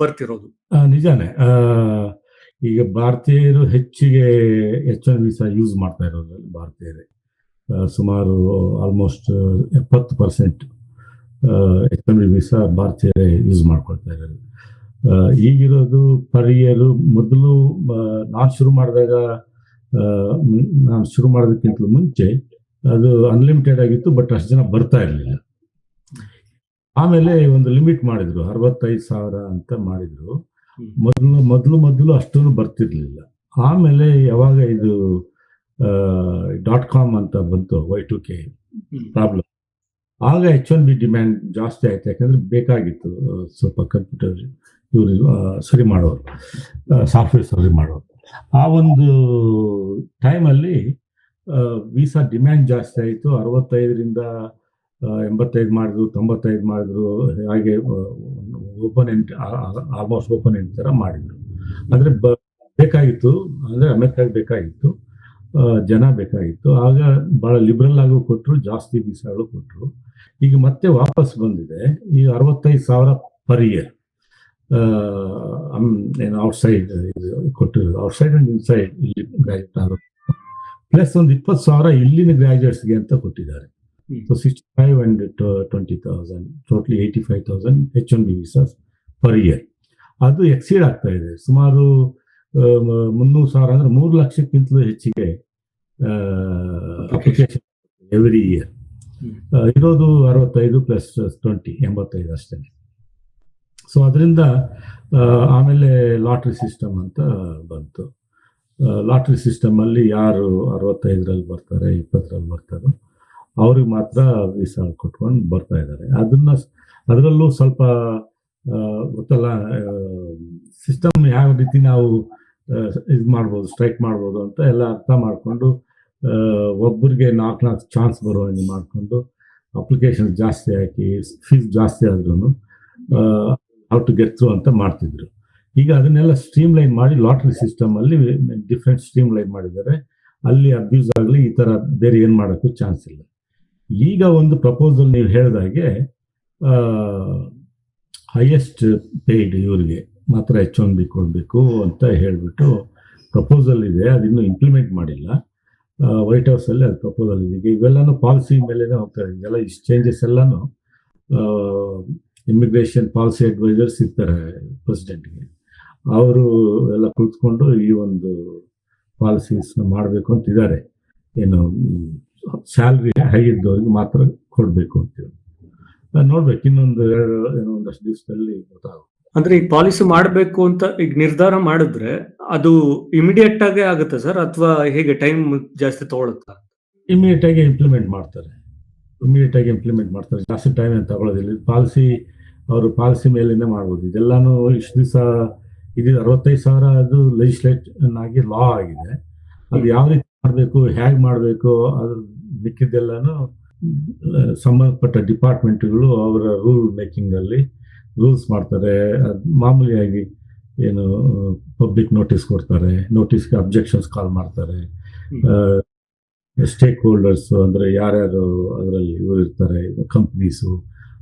ಬರ್ತಿರೋದು. ನಿಜಾನೇ. ಈಗ ಭಾರತೀಯರು ಹೆಚ್ಚಿಗೆ ಎಚ್ ಒನ್ ವೀಸಾ ಯೂಸ್ ಮಾಡ್ತಾ ಇರೋದು ಭಾರತೀಯರೇ. ಸುಮಾರು ಆಲ್ಮೋಸ್ಟ್ ಎಪ್ಪತ್ತು ಪರ್ಸೆಂಟ್ ಬಿ ವೀಸಾ ಭಾರತೀಯರೇ ಯೂಸ್ ಮಾಡ್ಕೊಳ್ತಾ ಇದ್ದಾರೆ. ಈಗಿರೋದು ಪರ್ ಇಯರ್ ಮೊದಲು ನಾನು ಶುರು ಮಾಡಿದಾಗ ನಾನು ಶುರು ಮಾಡೋದಕ್ಕಿಂತ ಮುಂಚೆ ಅದು ಅನ್ಲಿಮಿಟೆಡ್ ಆಗಿತ್ತು ಬಟ್ ಅಷ್ಟು ಜನ ಬರ್ತಾ ಇರಲಿಲ್ಲ. ಆಮೇಲೆ ಒಂದು ಲಿಮಿಟ್ ಮಾಡಿದ್ರು ಅರವತ್ತೈದು ಸಾವಿರ ಅಂತ ಮಾಡಿದ್ರು. ಮೊದಲು ಮೊದಲು ಮೊದಲು ಅಷ್ಟೂ ಬರ್ತಿರ್ಲಿಲ್ಲ. ಆಮೇಲೆ ಯಾವಾಗ ಇದು ಡಾಟ್ ಕಾಮ್ ಅಂತ ಬಂತು ವೈ ಟು ಕೆ ಪ್ರಾಬ್ಲಮ್ ಆಗ ಎಚ್ ಒನ್ ಬಿ ಡಿಮ್ಯಾಂಡ್ ಜಾಸ್ತಿ ಆಯ್ತು. ಯಾಕಂದ್ರೆ ಬೇಕಾಗಿತ್ತು ಸ್ವಲ್ಪ ಕಂಪ್ಯೂಟರ್ ಇವರು ಸರಿ ಮಾಡೋರು ಸಾಫ್ಟ್ವೇರ್ ಸರಿ ಮಾಡೋರು. ಆ ಒಂದು ಟೈಮಲ್ಲಿ ವೀಸಾ ಡಿಮ್ಯಾಂಡ್ ಜಾಸ್ತಿ ಆಯಿತು. ಅರವತ್ತೈದರಿಂದ ಎಂಬತ್ತೈದು ಮಾಡಿದ್ರು ತೊಂಬತ್ತೈದು ಮಾಡಿದ್ರು ಹಾಗೆ ಓಪನ್ ಎಂಟ್ ಆಲ್ಮೋಸ್ಟ್ ಓಪನ್ ಎಂಟ್ ಥರ ಮಾಡಿದ್ರು. ಅಂದರೆ ಬ ಬೇಕಾಗಿತ್ತು ಅಂದರೆ ಅಮೆರಿಕಾಗೆ ಬೇಕಾಗಿತ್ತು. ಜನ ಬೇಕಾಗಿತ್ತು. ಆಗ ಬಹಳ ಲಿಬ್ರಲ್ ಆಗು ಕೊಟ್ಟರು ಜಾಸ್ತಿ ವೀಸಾಗಳು ಕೊಟ್ಟರು ಈಗ ಮತ್ತೆ ವಾಪಸ್ ಬಂದಿದೆ. ಈ ಅರವತ್ತೈದು ಸಾವಿರ ಪರ್ ಇಯರ್ ಏನು ಔಟ್ಸೈಡ್ ಕೊಟ್ಟಿರೋದು. ಔಟ್ಸೈಡ್ ಅಂಡ್ ಇನ್ಸೈಡ್ ಇಲ್ಲಿ ಗ್ರಾಜುಯೇಟ್ ಆಗೋದು ಪ್ಲಸ್ ಒಂದು ಇಪ್ಪತ್ತು ಸಾವಿರ ಇಲ್ಲಿನ ಗ್ರಾಜುಯೇಟ್ಸ್ಗೆ ಅಂತ ಕೊಟ್ಟಿದ್ದಾರೆ. So sixty five and twenty thousand totally eighty five thousand H one B visas per year ಅದು ಎಕ್ಸೀಡ್ ಆಗ್ತಾ ಇದೆ. ಸುಮಾರು ಮುನ್ನೂರು ಸಾವಿರ ಅಂದ್ರೆ ಮೂರು ಲಕ್ಷಕ್ಕಿಂತಲೂ ಹೆಚ್ಚಿಗೆ ಅಪ್ಲಿಕೇಶನ್ ಎವ್ರಿ ಇಯರ್ ಇರೋದು ಅರವತ್ತೈದು ಪ್ಲಸ್ ಟ್ವೆಂಟಿ ಎಂಬತ್ತೈದು ಅಷ್ಟೇ. ಸೊ ಅದರಿಂದ ಆಮೇಲೆ ಲಾಟ್ರಿ ಸಿಸ್ಟಮ್ ಅಂತ ಬಂತು. ಲಾಟ್ರಿ ಸಿಸ್ಟಮ್ ಅಲ್ಲಿ ಯಾರು ಅರವತ್ತೈದರಲ್ಲಿ ಬರ್ತಾರೆ ಇಪ್ಪತ್ತರಲ್ಲಿ ಬರ್ತಾರೋ ಅವ್ರಿಗೆ ಮಾತ್ರ ವೀಸಾ ಕೊಟ್ಕೊಂಡು ಬರ್ತಾ ಇದ್ದಾರೆ. ಅದನ್ನ ಅದರಲ್ಲೂ ಸ್ವಲ್ಪ ಗೊತ್ತಲ್ಲ ಸಿಸ್ಟಮ್ ಯಾವ ರೀತಿ ನಾವು ಇದು ಮಾಡ್ಬೋದು ಸ್ಟ್ರೈಕ್ ಮಾಡ್ಬೋದು ಅಂತ ಎಲ್ಲ ಅರ್ಥ ಮಾಡಿಕೊಂಡು ಒಬ್ಬರಿಗೆ ನಾಲ್ಕು ನಾಲ್ಕು ಚಾನ್ಸ್ ಬರೋ ಹಾಗೆ ಮಾಡಿಕೊಂಡು ಅಪ್ಲಿಕೇಶನ್ ಜಾಸ್ತಿ ಹಾಕಿ ಫೀಸ್ ಜಾಸ್ತಿ ಆದ್ರೂ ಹೌ ಟು ಗೆಟ್ ಥ್ರೂ ಅಂತ ಮಾಡ್ತಿದ್ರು. ಈಗ ಅದನ್ನೆಲ್ಲ ಸ್ಟ್ರೀಮ್ ಲೈನ್ ಮಾಡಿ ಲಾಟ್ರಿ ಸಿಸ್ಟಮ್ ಅಲ್ಲಿ ಡಿಫ್ರೆಂಟ್ ಸ್ಟ್ರೀಮ್ ಲೈನ್ ಮಾಡಿದ್ದಾರೆ. ಅಲ್ಲಿ ಅಬ್ಯೂಸ್ ಆಗಲಿ, ಈ ಥರ ಬೇರೆ ಏನು ಮಾಡೋಕ್ಕೂ ಚಾನ್ಸ್ ಇಲ್ಲ. ಈಗ ಒಂದು ಪ್ರಪೋಸಲ್ ನೀವು ಹೇಳಿದಾಗೆ ಹೈಯೆಸ್ಟ್ ಪೇಯ್ಡ್ ಇವರಿಗೆ ಮಾತ್ರ ಎಚ್ ಒನ್ ಬಿ ಕೊಡಬೇಕು ಅಂತ ಹೇಳಿಬಿಟ್ಟು ಪ್ರಪೋಸಲ್ ಇದೆ. ಅದಿನ್ನೂ ಇಂಪ್ಲಿಮೆಂಟ್ ಮಾಡಿಲ್ಲ. ವೈಟ್ ಹೌಸಲ್ಲಿ ಅದು ಪ್ರಪೋಸಲ್ ಇದೆ. ಈಗ ಇವೆಲ್ಲನೂ ಪಾಲಿಸಿ ಮೇಲೇ ಹೋಗ್ತಾರೆ ಇದೆಲ್ಲ ಇಷ್ಟು ಚೇಂಜಸ್ ಎಲ್ಲಾನು ಇಮಿಗ್ರೇಷನ್ ಪಾಲಿಸಿ ಅಡ್ವೈಸರ್ಸ್ ಇರ್ತಾರೆ ಪ್ರೆಸಿಡೆಂಟ್ಗೆ ಅವರು ಎಲ್ಲ ಕುಳಿತುಕೊಂಡು ಈ ಒಂದು ಪಾಲಿಸೀಸ್ನ ಮಾಡಬೇಕು ಅಂತಿದ್ದಾರೆ ಏನು ಸ್ಯಾಲ್ರಿ ಹೈ ಇದ್ದವ್ರಿಗೆ ಮಾತ್ರ ಕೊಡಬೇಕು ಅಂತೇಳಿ ನೋಡ್ಬೇಕು. ಇನ್ನೊಂದು ಎರಡು, ಏನೋ ಒಂದಷ್ಟು ದಿವಸದಲ್ಲಿ ಗೊತ್ತಾಗುತ್ತೆ. ಅಂದ್ರೆ ಈ ಪಾಲಿಸಿ ಮಾಡಬೇಕು ಅಂತ ಈಗ ನಿರ್ಧಾರ ಮಾಡಿದ್ರೆ ಅದು ಇಮಿಡಿಯೇಟ್ ಆಗೇ ಆಗುತ್ತೆ ಸರ್ ಅಥವಾ ಹೇಗೆ ಟೈಮ್ ಜಾಸ್ತಿ ತಗೊಳುತ್ತಾ? ಇಮಿಡಿಯೇಟ್ ಆಗಿ ಇಂಪ್ಲಿಮೆಂಟ್ ಮಾಡ್ತಾರೆ. ಇಮಿಡಿಯೇಟ್ ಆಗಿ ಇಂಪ್ಲಿಮೆಂಟ್ ಮಾಡ್ತಾರೆ. ಜಾಸ್ತಿ ಟೈಮ್ ಏನು ತಗೊಳ್ಳೋದಿಲ್ಲ ಪಾಲಿಸಿ ಅವರು ಪಾಲಿಸಿ ಮೇಲಿಂದ ಮಾಡ್ಬೋದು. ಇದೆಲ್ಲಾನು ಇಷ್ಟು ದಿವಸ ಇದು ಅರವತ್ತೈದು ಸಾವಿರ ಅದು ಲೆಜಿಸ್ಲೇಷನ್ ಆಗಿ ಲಾ ಆಗಿದೆ. ಅದು ಯಾವ ರೀತಿ ಮಾಡಬೇಕು ಹೇಗೆ ಮಾಡಬೇಕು ಅದ್ರ ಮಿಕ್ಕಿದ್ದೆಲ್ಲಾನು ಸಂಬಂಧಪಟ್ಟ ಡಿಪಾರ್ಟ್ಮೆಂಟ್ಗಳು ಅವರ ರೂಲ್ ಮೇಕಿಂಗ್ ಅಲ್ಲಿ ರೂಲ್ಸ್ ಮಾಡ್ತಾರೆ. ಅದ್ ಮಾಮೂಲಿಯಾಗಿ ಏನು ಪಬ್ಲಿಕ್ ನೋಟಿಸ್ ಕೊಡ್ತಾರೆ. ನೋಟಿಸ್ಗೆ ಅಬ್ಜೆಕ್ಷನ್ಸ್ ಕಾಲ್ ಮಾಡ್ತಾರೆ. ಸ್ಟೇಕ್ ಹೋಲ್ಡರ್ಸ್ ಅಂದ್ರೆ ಯಾರ್ಯಾರು ಅದರಲ್ಲಿ ಇವರು ಇರ್ತಾರೆ ಕಂಪ್ನೀಸು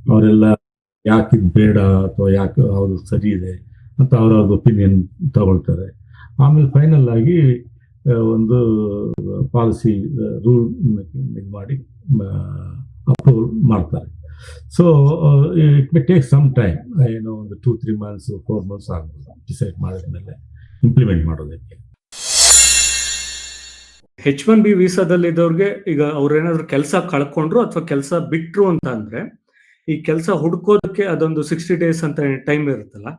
ಅವರೆಲ್ಲ ಯಾಕೆ ಇದು ಬೇಡ ಅಥವಾ ಯಾಕೆ ಅವ್ರದ್ದು ಸರಿ ಇದೆ ಅಂತ ಅವ್ರವ್ರ ಒಪಿನಿಯನ್ ತಗೊಳ್ತಾರೆ. ಆಮೇಲೆ ಫೈನಲ್ ಆಗಿ ಒಂದು ಪಾಲಿಸಿ ರೂಲ್ ಇದು ಮಾಡಿ ಅಪ್ರೂವ್ ಮಾಡ್ತಾರೆ. So it may take some time ಏನೋ ಒಂದು two three months four months ಆಗ್ಬೋದು. ಡಿಸೈಡ್ ಮಾಡಿದ್ಮೇಲೆ ಇಂಪ್ಲಿಮೆಂಟ್ ಮಾಡೋದಕ್ಕೆ. ಹೆಚ್ ಒನ್ ಬಿ ವೀಸಾದಲ್ಲಿ ಇದ್ದವ್ರಿಗೆ ಈಗ ಅವ್ರೇನಾದ್ರು ಕೆಲಸ ಕಳ್ಕೊಂಡ್ರು ಅಥವಾ ಕೆಲಸ ಬಿಟ್ರು ಅಂತ ಅಂದ್ರೆ ಈ ಕೆಲಸ ಹುಡ್ಕೋದಕ್ಕೆ ಅದೊಂದು ಸಿಕ್ಸ್ಟಿ ಡೇಸ್ ಅಂತ ಟೈಮ್ ಇರುತ್ತಲ್ಲ,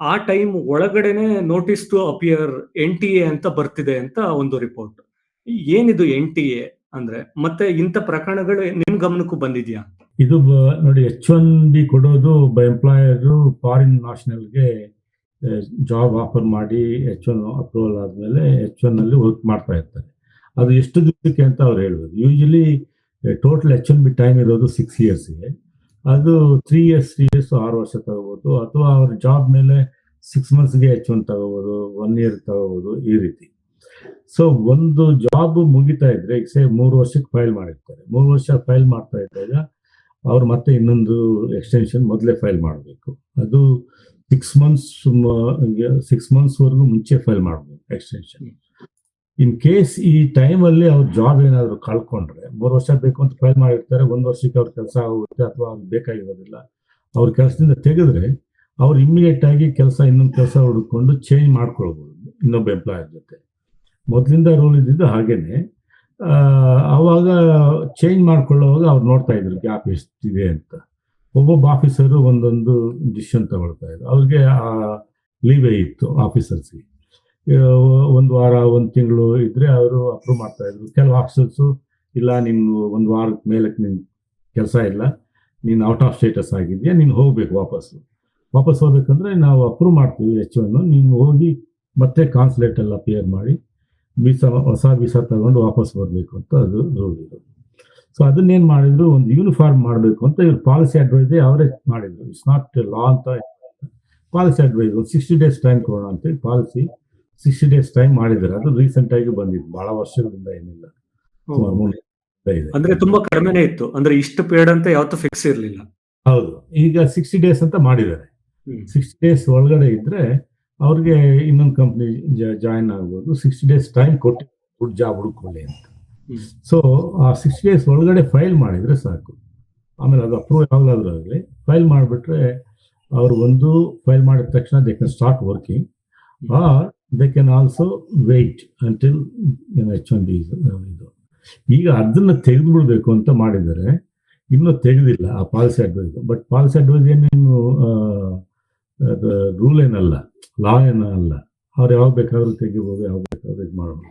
ಆ ಟೈಮ್ ಒಳಗಡೆನೆ notice to appear N T A ಅಂತ ಬರ್ತಿದೆ ಅಂತ ಒಂದು ರಿಪೋರ್ಟ್ ಏನಿದು ಎನ್ ಟಿ ಎ ಅಂದ್ರೆ, ಮತ್ತೆ ಇಂಥ ಪ್ರಕರಣಗಳು ನಿಮ್ ಗಮನಕ್ಕೂ ಬಂದಿದ್ಯಾ? ಇದು ಬ- ನೋಡಿ ಎಚ್ ಒನ್ ಬಿ ಕೊಡೋದು ಎಂಪ್ಲಾಯರ್ ಫಾರಿನ್ ನ್ಯಾಷನಲ್ಗೆ ಜಾಬ್ ಆಫರ್ ಮಾಡಿ ಎಚ್ ಒನ್ ಅಪ್ರೂವಲ್ ಆದಮೇಲೆ ಎಚ್ ಒನ್ ಅಲ್ಲಿ ವರ್ಕ್ ಮಾಡ್ತಾ ಇರ್ತಾರೆ. ಅದು ಎಷ್ಟು ದಿವಸಕ್ಕೆ ಅಂತ ಅವ್ರು ಹೇಳ್ಬೋದು. Usually total H one B time ಇರೋದು ಸಿಕ್ಸ್ ಇಯರ್ಸ್ಗೆ ಅದು ತ್ರೀ ಇಯರ್ಸ್ ತ್ರೀ ಇಯರ್ಸ್ ಆರು ವರ್ಷ ತಗೋಬೋದು. ಅಥವಾ ಅವ್ರ ಜಾಬ್ ಮೇಲೆ ಸಿಕ್ಸ್ ಮಂತ್ಸ್ಗೆ ಎಚ್ ಒನ್ ತಗೋಬೋದು ಒನ್ ಇಯರ್ ತಗೋಬೋದು, ಈ ರೀತಿ. ಸೊ ಒಂದು ಜಾಬ್ ಮುಗಿತಾ ಇದ್ರೆ, ಈಗ ಸೇ ಮೂರು ವರ್ಷಕ್ಕೆ ಫೈಲ್ ಮಾಡಿರ್ತಾರೆ. ಮೂರು ವರ್ಷ ಫೈಲ್ ಮಾಡ್ತಾ ಇದ್ದಾಗ ಅವ್ರು ಮತ್ತೆ ಇನ್ನೊಂದು ಎಕ್ಸ್ಟೆನ್ಷನ್ ಮೊದಲೇ ಫೈಲ್ ಮಾಡಬೇಕು. ಅದು ಸಿಕ್ಸ್ ಮಂತ್ಸ್ ಸಿಕ್ಸ್ ಮಂತ್ಸ್ವರೆಗೂ ಮುಂಚೆ ಫೈಲ್ ಮಾಡಬೇಕು ಎಕ್ಸ್ಟೆನ್ಷನ್ ಇನ್ ಕೇಸ್ ಈ ಟೈಮಲ್ಲಿ ಅವ್ರ ಜಾಬ್ ಏನಾದ್ರು ಕಳ್ಕೊಂಡ್ರೆ, ಮೂರು ವರ್ಷ ಬೇಕು ಅಂತ ಫೈಲ್ ಮಾಡಿರ್ತಾರೆ, ಒಂದು ವರ್ಷಕ್ಕೆ ಅವ್ರ ಕೆಲಸ ಆಗುತ್ತೆ ಅಥವಾ ಅವ್ರಿಗೆ ಬೇಕಾಗಿರೋದಿಲ್ಲ, ಅವ್ರ ಕೆಲಸದಿಂದ ತೆಗೆದ್ರೆ ಅವ್ರು ಇಮಿಡಿಯೇಟ್ ಆಗಿ ಕೆಲಸ ಇನ್ನೊಂದು ಕೆಲಸ ಹುಡುಕೊಂಡು ಚೇಂಜ್ ಮಾಡ್ಕೊಳ್ಬೋದು ಇನ್ನೊಬ್ಬ ಎಂಪ್ಲಾಯರ್ ಜೊತೆ. ಮೊದಲಿಂದ ರೂಲ್ ಇದ್ದಿದ್ದು ಹಾಗೇನೆ. ಅವಾಗ ಚೇಂಜ್ ಮಾಡ್ಕೊಳ್ಳೋವಾಗ ಅವ್ರು ನೋಡ್ತಾ ಇದ್ರು ಗ್ಯಾಪ್ ಎಷ್ಟಿದೆ ಅಂತ. ಒಬ್ಬೊಬ್ಬ ಆಫೀಸರು ಒಂದೊಂದು ಡಿಸಿಷನ್ ತಗೊಳ್ತಾ ಇದ್ರು. ಅವ್ರಿಗೆ ಆ ಲೀವೇ ಇತ್ತು ಆಫೀಸರ್ಸ್ಗೆ ಒಂದು ವಾರ, ಒಂದು ತಿಂಗಳು ಇದ್ರೆ ಅವರು ಅಪ್ರೂವ್ ಮಾಡ್ತಾ ಇದ್ರು. ಕೆಲವು ಆಫೀಸರ್ಸು ಇಲ್ಲ ನಿಮ್ಮ ಒಂದು ವಾರದ ಮೇಲಕ್ಕೆ ನಿಮ್ಮ ಕೆಲಸ ಇಲ್ಲ, ನೀನು ಔಟ್ ಆಫ್ ಸ್ಟೇಟಸ್ ಆಗಿದೆಯಾ, ನೀನು ಹೋಗ್ಬೇಕು ವಾಪಸ್ಸು ವಾಪಸ್ ಹೋಗ್ಬೇಕಂದ್ರೆ ನಾವು ಅಪ್ರೂವ್ ಮಾಡ್ತೀವಿ ಎಚ್ ಒನ್ ನೀನು ಹೋಗಿ ಮತ್ತೆ ಕಾನ್ಸುಲೇಟ್ ಎಲ್ಲ ಅಪಿಯರ್ ಮಾಡಿ ವೀಸಾ ಹೊಸ ವೀಸಾ ತಗೊಂಡು ವಾಪಸ್ ಬರಬೇಕು ಅಂತ ಅದು ರೂಲ್ ಇದು. ಸೊ ಅದನ್ನೇನು ಮಾಡಿದ್ರು ಒಂದು ಯೂನಿಫಾರ್ಮ್ ಮಾಡಬೇಕು ಅಂತ ಇವ್ರು ಪಾಲಿಸಿ ಅಡ್ವೈಸ್ ಅವರೇ ಮಾಡಿದ್ರು. ಇಟ್ಸ್ ನಾಟ್ ಲಾ ಅಂತ ಪಾಲಿಸಿ ಅಡ್ವೈಸ್ ಒಂದು ಸಿಕ್ಸ್ಟಿ ಡೇಸ್ ಟೈಮ್ ಕೊಡೋಣ ಅಂತೇಳಿ ಪಾಲಿಸಿ ಸಿಕ್ಸ್ಟಿ ಡೇಸ್ ಟೈಮ್ ಮಾಡಿದ್ದಾರೆ. ಅದು ರೀಸೆಂಟ್ ಆಗಿ ಬಂದಿದ್ದು ಬಹಳ ವರ್ಷಗಳಿಂದ ಏನಿಲ್ಲ. ಅಂದ್ರೆ ತುಂಬಾ ಕಡಿಮೆನೇ ಇತ್ತು. ಅಂದ್ರೆ ಇಷ್ಟು ಪೇಡ್ ಅಂತ ಯಾವತ್ತೂ ಫಿಕ್ಸ್ ಇರ್ಲಿಲ್ಲ. ಹೌದು. ಈಗ ಸಿಕ್ಸ್ಟಿ ಡೇಸ್ ಅಂತ ಮಾಡಿದ್ದಾರೆ. ಸಿಕ್ಸ್ಟಿ ಡೇಸ್ ಒಳಗಡೆ ಇದ್ರೆ ಅವ್ರಿಗೆ ಇನ್ನೊಂದು ಕಂಪ್ನಿ ಜಾಯಿನ್ ಆಗ್ಬೋದು. ಸಿಕ್ಸ್ಟಿ ಡೇಸ್ ಟೈಮ್ ಕೊಟ್ಟು ಗುಡ್ ಜಾಬ್ ಹುಡ್ಕೊಳ್ಳಿ ಅಂತ. ಸೊ ಆ ಸಿಕ್ಸ್ಟಿ ಡೇಸ್ ಒಳಗಡೆ ಫೈಲ್ ಮಾಡಿದ್ರೆ ಸಾಕು. ಆಮೇಲೆ ಅದು ಅಪ್ರೂವ್ ಯಾವಾಗಲಾದ್ರೂ ಆಗಲಿ. ಫೈಲ್ ಮಾಡಿಬಿಟ್ರೆ ಅವರು ಒಂದು ಫೈಲ್ ಮಾಡಿದ ತಕ್ಷಣ they can start working or they can also wait until H one B ಇದು. ಈಗ ಅದನ್ನು ತೆಗೆದುಬಿಡ್ಬೇಕು ಅಂತ ಮಾಡಿದರೆ ಇನ್ನೂ ತೆಗೆದಿಲ್ಲ ಆ policy advice but policy advice ಏನೇನು ರೂಲ್ ಏನಲ್ಲ ಲಾ ಏನಲ್ಲ ಅವ್ರು ಯಾವಾಗ ಬೇಕಾದ್ರೂ ತೆಗಿಬೋದು, ಯಾವಾಗ ಬೇಕಾದ್ರೂ ಇದು ಮಾಡ್ಬೋದು.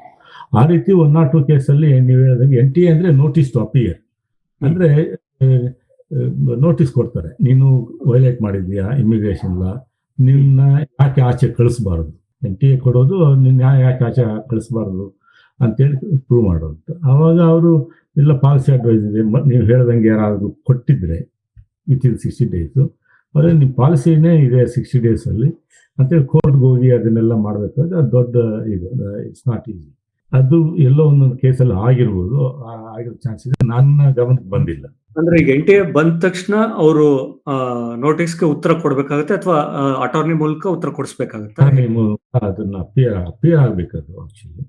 ಆ ರೀತಿ ಒನ್ ಆರ್ ಟು ಕೇಸಲ್ಲಿ ನೀವು ಹೇಳಿದಂಗೆ ಎನ್ ಟಿ ಅಂದ್ರೆ ನೋಟಿಸ್ ಟು ಅಪಿಯರ್ ಅಂದ್ರೆ ನೋಟಿಸ್ ಕೊಡ್ತಾರೆ. ನೀನು ವೈಲೇಟ್ ಮಾಡಿದ್ಯಾ ಇಮಿಗ್ರೇಷನ್ ಲಾ ನಿನ್ನ ಯಾಕೆ ಆಚೆ ಕಳಿಸ್ಬಾರ್ದು? ಎನ್ ಟಿ ಎ ಕೊಡೋದು, ನಿನ್ನ ಯಾಕೆ ಆಚೆ ಕಳಿಸ್ಬಾರ್ದು ಅಂತೇಳಿ ಪ್ರೂವ್ ಮಾಡೋದು ಆವಾಗ ಅವರು, ಇಲ್ಲ ಪಾಲಿಸಿ ಅಡ್ವೈಸ್ ಇದೆ ನೀವು ಹೇಳ್ದಂಗೆ ಯಾರಾದರೂ ಕೊಟ್ಟಿದ್ರೆ ವಿತ್ ಇನ್ ಸಿಕ್ಸ್ಟಿ ಡೇಸು ಆದರೆ ನಿಮ್ಮ ಪಾಲಿಸಿನೇ ಇದೆ ಸಿಕ್ಸ್ಟಿ ಡೇಸಲ್ಲಿ ಅಂತೇಳಿ ಕೋರ್ಟ್ಗೆ ಹೋಗಿ ಅದನ್ನೆಲ್ಲ ಮಾಡಬೇಕಾದ್ರೆ ಅದು ದೊಡ್ಡ ಇದು ಇಟ್ಸ್ ನಾಟ್ ಈಸಿ ಅದು ಎಲ್ಲೋ ಒಂದೊಂದು ಕೇಸಲ್ಲಿ ಆಗಿರ್ಬೋದು ಆಗಿರೋ ಚಾನ್ಸ್ ಇದೆ. ನನ್ನ ಗಮನಕ್ಕೆ ಬಂದಿಲ್ಲ. ಅಂದ್ರೆ ಈಗ ಎನ್ ಟಿ ಎ ಬಂದ ತಕ್ಷಣ ಅವರು ನೋಟಿಸ್ಗೆ ಉತ್ತರ ಕೊಡ್ಬೇಕಾಗತ್ತೆ ಅಥವಾ ಅಟಾರ್ನಿ ಮೂಲಕ ಉತ್ತರ ಕೊಡಿಸ್ಬೇಕಾಗತ್ತೆ? ಅದನ್ನ ಅಪಿಯರ್ ಅಪಿಯರ್ ಆಗ್ಬೇಕದು ಆಕ್ಚುಲಿ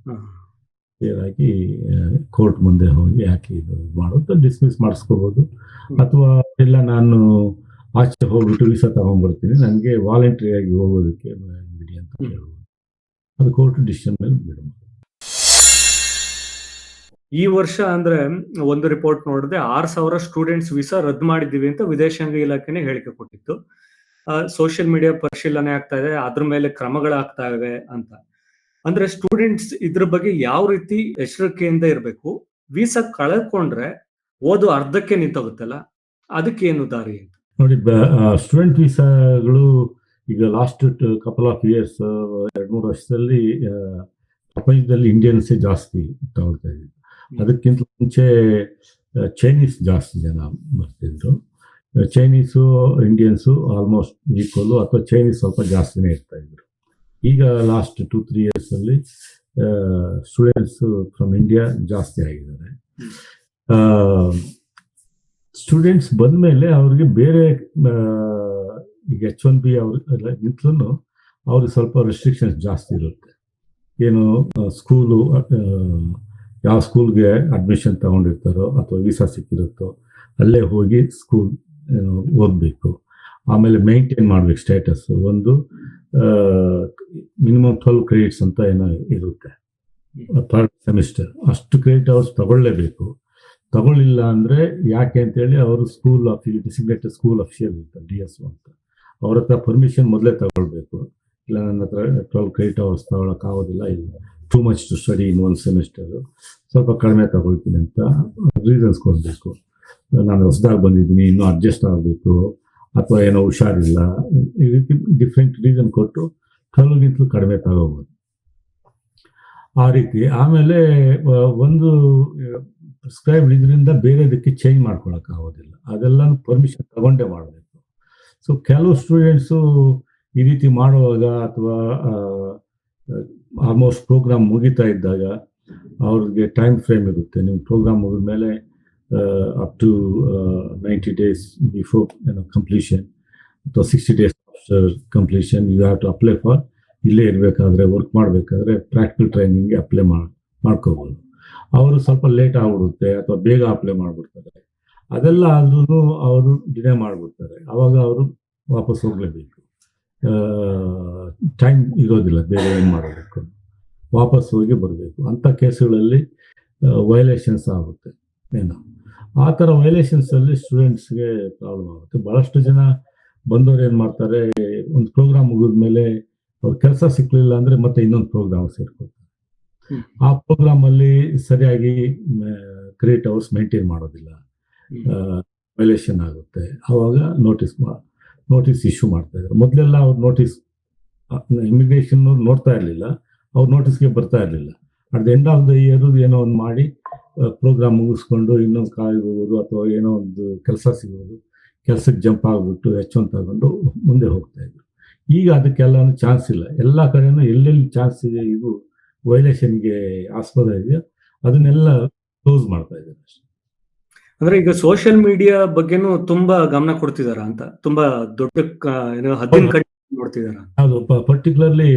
ಅಪಿಯರ್ ಆಗಿ ಕೋರ್ಟ್ ಮುಂದೆ ಹೋಗಿ ಯಾಕೆ ಇದು ಮಾಡೋದು ಡಿಸ್ಮಿಸ್ ಮಾಡಿಸ್ಕೋಬಹುದು ಅಥವಾ ಇಲ್ಲ ನಾನು ಆಚೆ ಹೋಗ್ಬಿಟ್ಟು ವೀಸಾ ತಗೊಂಡ್ಬರ್ತೀನಿ. ನನಗೆ ವಾಲಂಟ್ರಿ ಆಗಿ ಹೋಗೋದಕ್ಕೆ ಬಿಡಿ ಅಂತ. ಹೇಳ್ಬೋದು. ಅದು ಕೋರ್ಟ್ ಡಿಸಿಷನ್ ಮೇಲೆ ಈ ವರ್ಷ ಅಂದ್ರೆ ಒಂದು ರಿಪೋರ್ಟ್ ನೋಡಿದೆ ಆರ್ ಸಾವಿರ ಸ್ಟೂಡೆಂಟ್ಸ್ ವೀಸಾ ರದ್ದು ಮಾಡಿದ್ದೀವಿ ಅಂತ ವಿದೇಶಾಂಗ ಇಲಾಖೆನೆ ಹೇಳಿಕೆ ಕೊಟ್ಟಿತ್ತು. ಸೋಷಿಯಲ್ ಮೀಡಿಯಾ ಪರಿಶೀಲನೆ ಆಗ್ತಾ ಇದೆ. ಅದ್ರ ಮೇಲೆ ಕ್ರಮಗಳಾಗ್ತಾ ಇವೆ ಅಂತ. ಅಂದ್ರೆ ಸ್ಟೂಡೆಂಟ್ಸ್ ಇದ್ರ ಬಗ್ಗೆ ಯಾವ ರೀತಿ ಎಚ್ಚರಿಕೆಯಿಂದ ಇರಬೇಕು? ವೀಸಾ ಕಳೆದುಕೊಂಡ್ರೆ ಓದು ಅರ್ಧಕ್ಕೆ ನಿಂತೋಗುತ್ತಲ್ಲ? ಅದಕ್ಕೆ ಏನು ದಾರಿ ಅಂತ? ನೋಡಿ ಸ್ಟೂಡೆಂಟ್ ವೀಸಾಗಳು ಈಗ ಲಾಸ್ಟ್ ಕಪಲ್ ಆಫ್ ಇಯರ್ಸ್ ಎರಡು ಮೂರು ವರ್ಷದಲ್ಲಿ ಪ್ರಪಂಚದಲ್ಲಿ ಇಂಡಿಯನ್ಸೇ ಜಾಸ್ತಿ ತಗೊಳ್ತಾ ಇದ್ರು ಅದಕ್ಕಿಂತ ಮುಂಚೆ ಚೈನೀಸ್ ಜಾಸ್ತಿ ಜನ ಬರ್ತಿದ್ರು. ಚೈನೀಸು ಇಂಡಿಯನ್ಸು ಆಲ್ಮೋಸ್ಟ್ ಈಕ್ವಲ್ ಅಥವಾ ಚೈನೀಸ್ ಸ್ವಲ್ಪ ಜಾಸ್ತಿನೇ ಇರ್ತಾ ಇದ್ರು. ಈಗ ಲಾಸ್ಟ್ ಟೂ ತ್ರೀ ಇಯರ್ಸ್ ಅಲ್ಲಿ ಸ್ಟೂಡೆಂಟ್ಸ್ ಫ್ರಮ್ ಇಂಡಿಯಾ ಜಾಸ್ತಿ ಆಗಿದ್ದಾರೆ. ಸ್ಟೂಡೆಂಟ್ಸ್ ಬಂದ ಮೇಲೆ ಅವ್ರಿಗೆ ಬೇರೆ ಈಗ ಎಚ್ ಒನ್ ಬಿ ಅವ್ರ ಅವ್ರಿಗಿಂತಲೂ ಅವ್ರಿಗೆ ಸ್ವಲ್ಪ ರೆಸ್ಟ್ರಿಕ್ಷನ್ಸ್ ಜಾಸ್ತಿ ಇರುತ್ತೆ. ಏನು ಸ್ಕೂಲು ಯಾವ ಸ್ಕೂಲ್ಗೆ ಅಡ್ಮಿಷನ್ ತಗೊಂಡಿರ್ತಾರೋ ಅಥವಾ ವೀಸಾ ಸಿಕ್ಕಿರುತ್ತೋ ಅಲ್ಲೇ ಹೋಗಿ ಸ್ಕೂಲ್ ಓದಬೇಕು. ಆಮೇಲೆ ಮೇಂಟೈನ್ ಮಾಡ್ಬೇಕು ಸ್ಟೇಟಸ್ ಒಂದು ಮಿನಿಮಮ್ ಟ್ವೆಲ್ವ್ ಕ್ರೆಡಿಟ್ಸ್ ಅಂತ ಏನೋ ಇರುತ್ತೆ. ಪರ್ ಸೆಮಿಸ್ಟರ್ ಅಷ್ಟು ಕ್ರೆಡಿಟ್ ಅವರ್ಸ್ ತಗೊಳ್ಳೇಬೇಕು. ತಗೊಳ್ಳಿಲ್ಲ ಅಂದ್ರೆ ಯಾಕೆ ಅಂತೇಳಿ ಅವರು school of designated school official ಇರ್ತಾರೆ ಡಿ ಎಸ್ ಅಂತ. ಅವ್ರ ಹತ್ರ ಪರ್ಮಿಷನ್ ಮೊದಲೇ ತಗೊಳ್ಬೇಕು. ಇಲ್ಲ, ನನ್ನ ಹತ್ರ ಟ್ವೆಲ್ ಕ್ರೆಡಿಟ್ ಅವರ್ಸ್ ತಗೊಳಕ್ ಆಗೋದಿಲ್ಲ, ಇಲ್ಲ. Too much to study in one semester ಸ್ವಲ್ಪ ಕಡಿಮೆ ತಗೊಳ್ತೀನಿ ಅಂತ ರೀಸನ್ಸ್ ಕೊಡಬೇಕು. ನಾನು ಹೊಸದಾಗಿ ಬಂದಿದ್ದೀನಿ, ಇನ್ನೂ ಅಡ್ಜಸ್ಟ್ ಆಗಬೇಕು, ಅಥವಾ ಏನೋ ಹುಷಾರಿಲ್ಲ. ಈ ರೀತಿ ಡಿಫ್ರೆಂಟ್ ರೀಸನ್ ಕೊಟ್ಟು ಟ್ವೆಲ್ಗಿಂತಲೂ ಕಡಿಮೆ ತಗೋಬೋದು. ಆ ರೀತಿ. ಆಮೇಲೆ ಒಂದು ಪ್ರಿಸ್ಕ್ರೈಬ್ ಇದರಿಂದ ಬೇರೆದಕ್ಕೆ ಚೇಂಜ್ ಮಾಡ್ಕೊಳಕ್ ಆಗೋದಿಲ್ಲ. ಅದೆಲ್ಲ ಪರ್ಮಿಷನ್ ತಗೊಂಡೇ ಮಾಡಬೇಕು. ಸೊ ಕೆಲವು ಸ್ಟೂಡೆಂಟ್ಸು ಈ ರೀತಿ ಮಾಡುವಾಗ ಅಥವಾ ಆಲ್ಮೋಸ್ಟ್ ಪ್ರೋಗ್ರಾಮ್ ಮುಗಿತಾ ಇದ್ದಾಗ ಅವ್ರಿಗೆ ಟೈಮ್ ಫ್ರೇಮ್ ಇರುತ್ತೆ. ನಿಮ್ಮ ಪ್ರೋಗ್ರಾಮ್ ಮುಗಿದ ಮೇಲೆ up to ninety days before ಏನೋ ಕಂಪ್ಲೀಷನ್ ಅಥವಾ sixty days after completion you have to apply for ಇಲ್ಲೇ ಇರಬೇಕಾದ್ರೆ ವರ್ಕ್ ಮಾಡಬೇಕಾದ್ರೆ ಪ್ರಾಕ್ಟಿಕಲ್ ಟ್ರೈನಿಂಗ್ಗೆ ಅಪ್ಲೈ ಮಾಡಿ, ಮಾಡ್ಕೋಬೋದು. ಅವರು ಸ್ವಲ್ಪ ಲೇಟ್ ಆಗ್ಬಿಡುತ್ತೆ ಅಥವಾ ಬೇಗ ಅಪ್ಲೈ ಮಾಡಿಬಿಡ್ತಾರೆ. ಅದೆಲ್ಲ ಆದ್ರೂ ಅವರು ಡಿಲೇ ಮಾಡಿಬಿಡ್ತಾರೆ. ಅವಾಗ ಅವರು ವಾಪಸ್ ಹೋಗಲೇಬೇಕು. ಟೈಮ್ ಇರೋದಿಲ್ಲ ಬೇರೆ ಏನು ಮಾಡಬೇಕು ವಾಪಸ್ ಹೋಗಿ ಬರಬೇಕು. ಅಂಥ ಕೇಸುಗಳಲ್ಲಿ ವೈಲೇಷನ್ಸ್ ಆಗುತ್ತೆ ಏನು. ಆ ಥರ ವೈಲೇಷನ್ಸಲ್ಲಿ ಸ್ಟೂಡೆಂಟ್ಸ್ಗೆ ಪ್ರಾಬ್ಲಮ್ ಆಗುತ್ತೆ. ಭಾಳಷ್ಟು ಜನ ಬಂದವರು ಏನು ಮಾಡ್ತಾರೆ, ಒಂದು ಪ್ರೋಗ್ರಾಮ್ ಮುಗಿದ್ಮೇಲೆ ಅವ್ರ ಕೆಲಸ ಸಿಕ್ಕಲಿಲ್ಲ ಅಂದರೆ ಮತ್ತೆ ಇನ್ನೊಂದು ಪ್ರೋಗ್ರಾಮ್ ಸೇರ್ಕೊತಾರೆ. ಆ ಪ್ರೋಗ್ರಾಮ್ ಅಲ್ಲಿ ಸರಿಯಾಗಿ ಕ್ರೆಡಿಟ್ ಅವರ್ಸ್ ಮೇಂಟೈನ್ ಮಾಡೋದಿಲ್ಲ. ವೈಲೇಷನ್ ಆಗುತ್ತೆ. ಆವಾಗ ನೋಟಿಸ್ ನೋಟಿಸ್ ಇಶ್ಯೂ ಮಾಡ್ತಾ ಇದ್ರು. ಮೊದಲೆಲ್ಲ ಅವ್ರು ನೋಟಿಸ್ ಇಮಿಗ್ರೇಷನ್ ನೋಡ್ತಾ ಇರಲಿಲ್ಲ. ಅವ್ರು ನೋಟಿಸ್ಗೆ ಬರ್ತಾ ಇರಲಿಲ್ಲ. At the end of the year ಏನೋ ಒಂದು ಮಾಡಿ ಪ್ರೋಗ್ರಾಮ್ ಮುಗಿಸ್ಕೊಂಡು ಇನ್ನೊಂದು ಹೋಗೋದು ಅಥವಾ ಏನೋ ಒಂದು ಕೆಲಸ ಸಿಗೋದು ಕೆಲಸಕ್ಕೆ ಜಂಪ್ ಆಗಿಬಿಟ್ಟು ಹೆಚ್ಚೊಂದು ತಗೊಂಡು ಮುಂದೆ ಹೋಗ್ತಾ ಇದ್ರು. ಈಗ ಅದಕ್ಕೆಲ್ಲ ಚಾನ್ಸ್ ಇಲ್ಲ. ಎಲ್ಲ ಕಡೆನೂ ಎಲ್ಲೆಲ್ಲಿ ಚಾನ್ಸ್ ಇದೆ ಇದು ವೈಲೇಷನ್ಗೆ ಆಸ್ಪದ ಇದೆಯೋ? ಅದನ್ನೆಲ್ಲ ಕ್ಲೋಸ್ ಮಾಡ್ತಾ ಇದ್ದಾರೆ ಅಷ್ಟೇ. ಅಂದ್ರೆ ಈಗ ಸೋಷಿಯಲ್ ಮೀಡಿಯಾ ಬಗ್ಗೆನೂ ತುಂಬಾ ಗಮನ ಕೊಡ್ತಿದಾರ ಅಂತ? ತುಂಬಾ ದೊಡ್ಡ ಹದ್ದಿನ ಕಡೆ ನೋಡ್ತಿದಾರ? ಅದು ಪರ್ಟಿಕ್ಯುಲರ್ಲಿ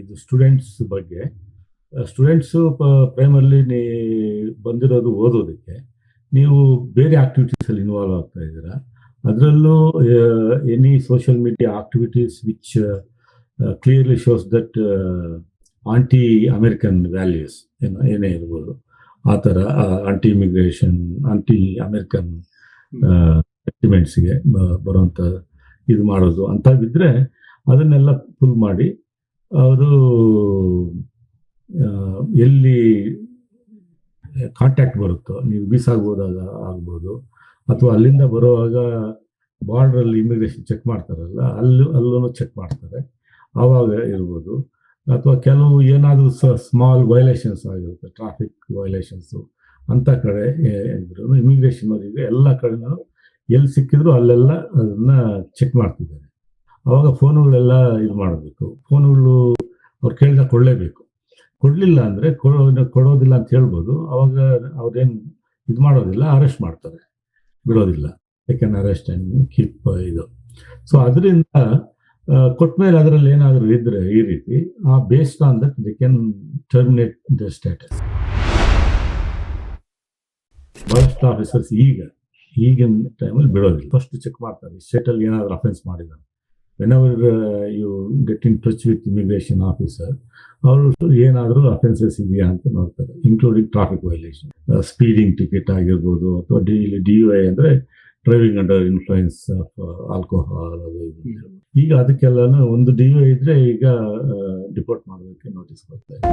ಇದು ಸ್ಟೂಡೆಂಟ್ಸ್ ಬಗ್ಗೆ. ಸ್ಟೂಡೆಂಟ್ಸ್ ಪ್ರೈಮರ್ಲಿ ನೀ ಬಂದಿರೋದು ಓದೋದಕ್ಕೆ. ನೀವು ಬೇರೆ ಆಕ್ಟಿವಿಟೀಸ್ ಅಲ್ಲಿ ಇನ್ವಾಲ್ವ್ ಆಗ್ತಾ ಇದ್ದೀರಾ? ಅದರಲ್ಲೂ any social media activities which clearly shows that anti American values ಏನೋ, ಏನೇ ಇರ್ಬೋದು. ಆ ಥರ ಆಂಟಿ ಇಮಿಗ್ರೇಷನ್ ಆಂಟಿ ಅಮೆರಿಕನ್ ಸೆಂಟಿಮೆಂಟ್ಸ್ಗೆ ಬರುವಂಥ ಇದು ಮಾಡೋದು. ಅಂಥವಿದ್ರೆ ಅದನ್ನೆಲ್ಲ ಫುಲ್ ಮಾಡಿ ಅವರು ಎಲ್ಲಿ ಕಾಂಟ್ಯಾಕ್ಟ್ ಬರುತ್ತೋ, ನೀವು ವೀಸಾ ಆಗ್ಬೋದಾಗ ಆಗ್ಬೋದು. ಅಥವಾ ಅಲ್ಲಿಂದ ಬರುವಾಗ ಬಾರ್ಡ್ರಲ್ಲಿ ಇಮಿಗ್ರೇಷನ್ ಚೆಕ್ ಮಾಡ್ತಾರಲ್ಲ, ಅಲ್ಲೂ ಅಲ್ಲೂ ಚೆಕ್ ಮಾಡ್ತಾರೆ. ಆವಾಗ ಇರ್ಬೋದು. ಅಥವಾ ಕೆಲವು ಏನಾದರೂ ಸ್ಮಾಲ್ ವೈಲೇಷನ್ಸ್ ಆಗಿರುತ್ತೆ ಟ್ರಾಫಿಕ್ ವೈಲೇಷನ್ಸು ಅಂಥ ಕಡೆ ಇದ್ರು ಇಮಿಗ್ರೇಷನ್ ಅವರಿಗೆ ಎಲ್ಲ ಕಡೆನೂ ಎಲ್ಲಿ ಸಿಕ್ಕಿದ್ರು ಅಲ್ಲೆಲ್ಲ ಅದನ್ನ ಚೆಕ್ ಮಾಡ್ತಿದ್ದಾರೆ ಅವಾಗ ಫೋನುಗಳೆಲ್ಲ ಇದು ಮಾಡಬೇಕು. ಫೋನುಗಳು ಅವ್ರು ಕೇಳಿದ ಕೊಡಲೇಬೇಕು. ಕೊಡಲಿಲ್ಲ ಅಂದರೆ ಕೊಡೋದಿಲ್ಲ ಅಂತ ಹೇಳ್ಬೋದು. ಅವಾಗ ಅವ್ರೇನು ಇದು ಮಾಡೋದಿಲ್ಲ ಅರೆಸ್ಟ್ ಮಾಡ್ತಾರೆ. ಬಿಡೋದಿಲ್ಲ. ಯಾಕೆಂದ್ರೆ ಅರೆಸ್ಟ್ ಆ್ಯಂಡ್ ಕೀಪ್ ಇದು. ಸೊ ಅದರಿಂದ ಕೊಟ್ಮೇಲೆ ಅದರಲ್ಲಿ ಏನಾದರೂ ಇದ್ರೆ ಈ ರೀತಿ, ಆ based on that they can terminate the status ಬಹಳಷ್ಟು ಆಫೀಸರ್ಸ್ ಈಗ, ಈಗಿನ ಟೈಮಲ್ಲಿ ಬಿಡೋದಿಲ್ಲ ಫಸ್ಟ್ ಚೆಕ್ ಮಾಡ್ತಾರೆ ಸ್ಟೇಟಲ್ಲಿ ಏನಾದರೂ ಅಫೆನ್ಸ್ ಮಾಡಿದ್ದಾರೆ. Whenever you get in touch with immigration officer ಅವರು ಏನಾದರೂ ಅಫೆನ್ಸಸ್ ಇದೆಯಾ ಅಂತ ನೋಡ್ತಾರೆ including traffic violation speeding ticket ಆಗಿರ್ಬೋದು, ಅಥವಾ ಡಿ ಡಿ ಯು ಐ ಅಂದರೆ driving under influence of alcohol ಅದು ಇದು ಈಗ ಅದಕ್ಕೆಲ್ಲಾನು ಒಂದು ಡಿ ಯು ಇದ್ರೆ ಈಗ ಡಿಪೋರ್ಟ್ ಮಾಡೋದಕ್ಕೆ ನೋಟಿಸ್ ಕೊಡ್ತಾ ಇದೆ.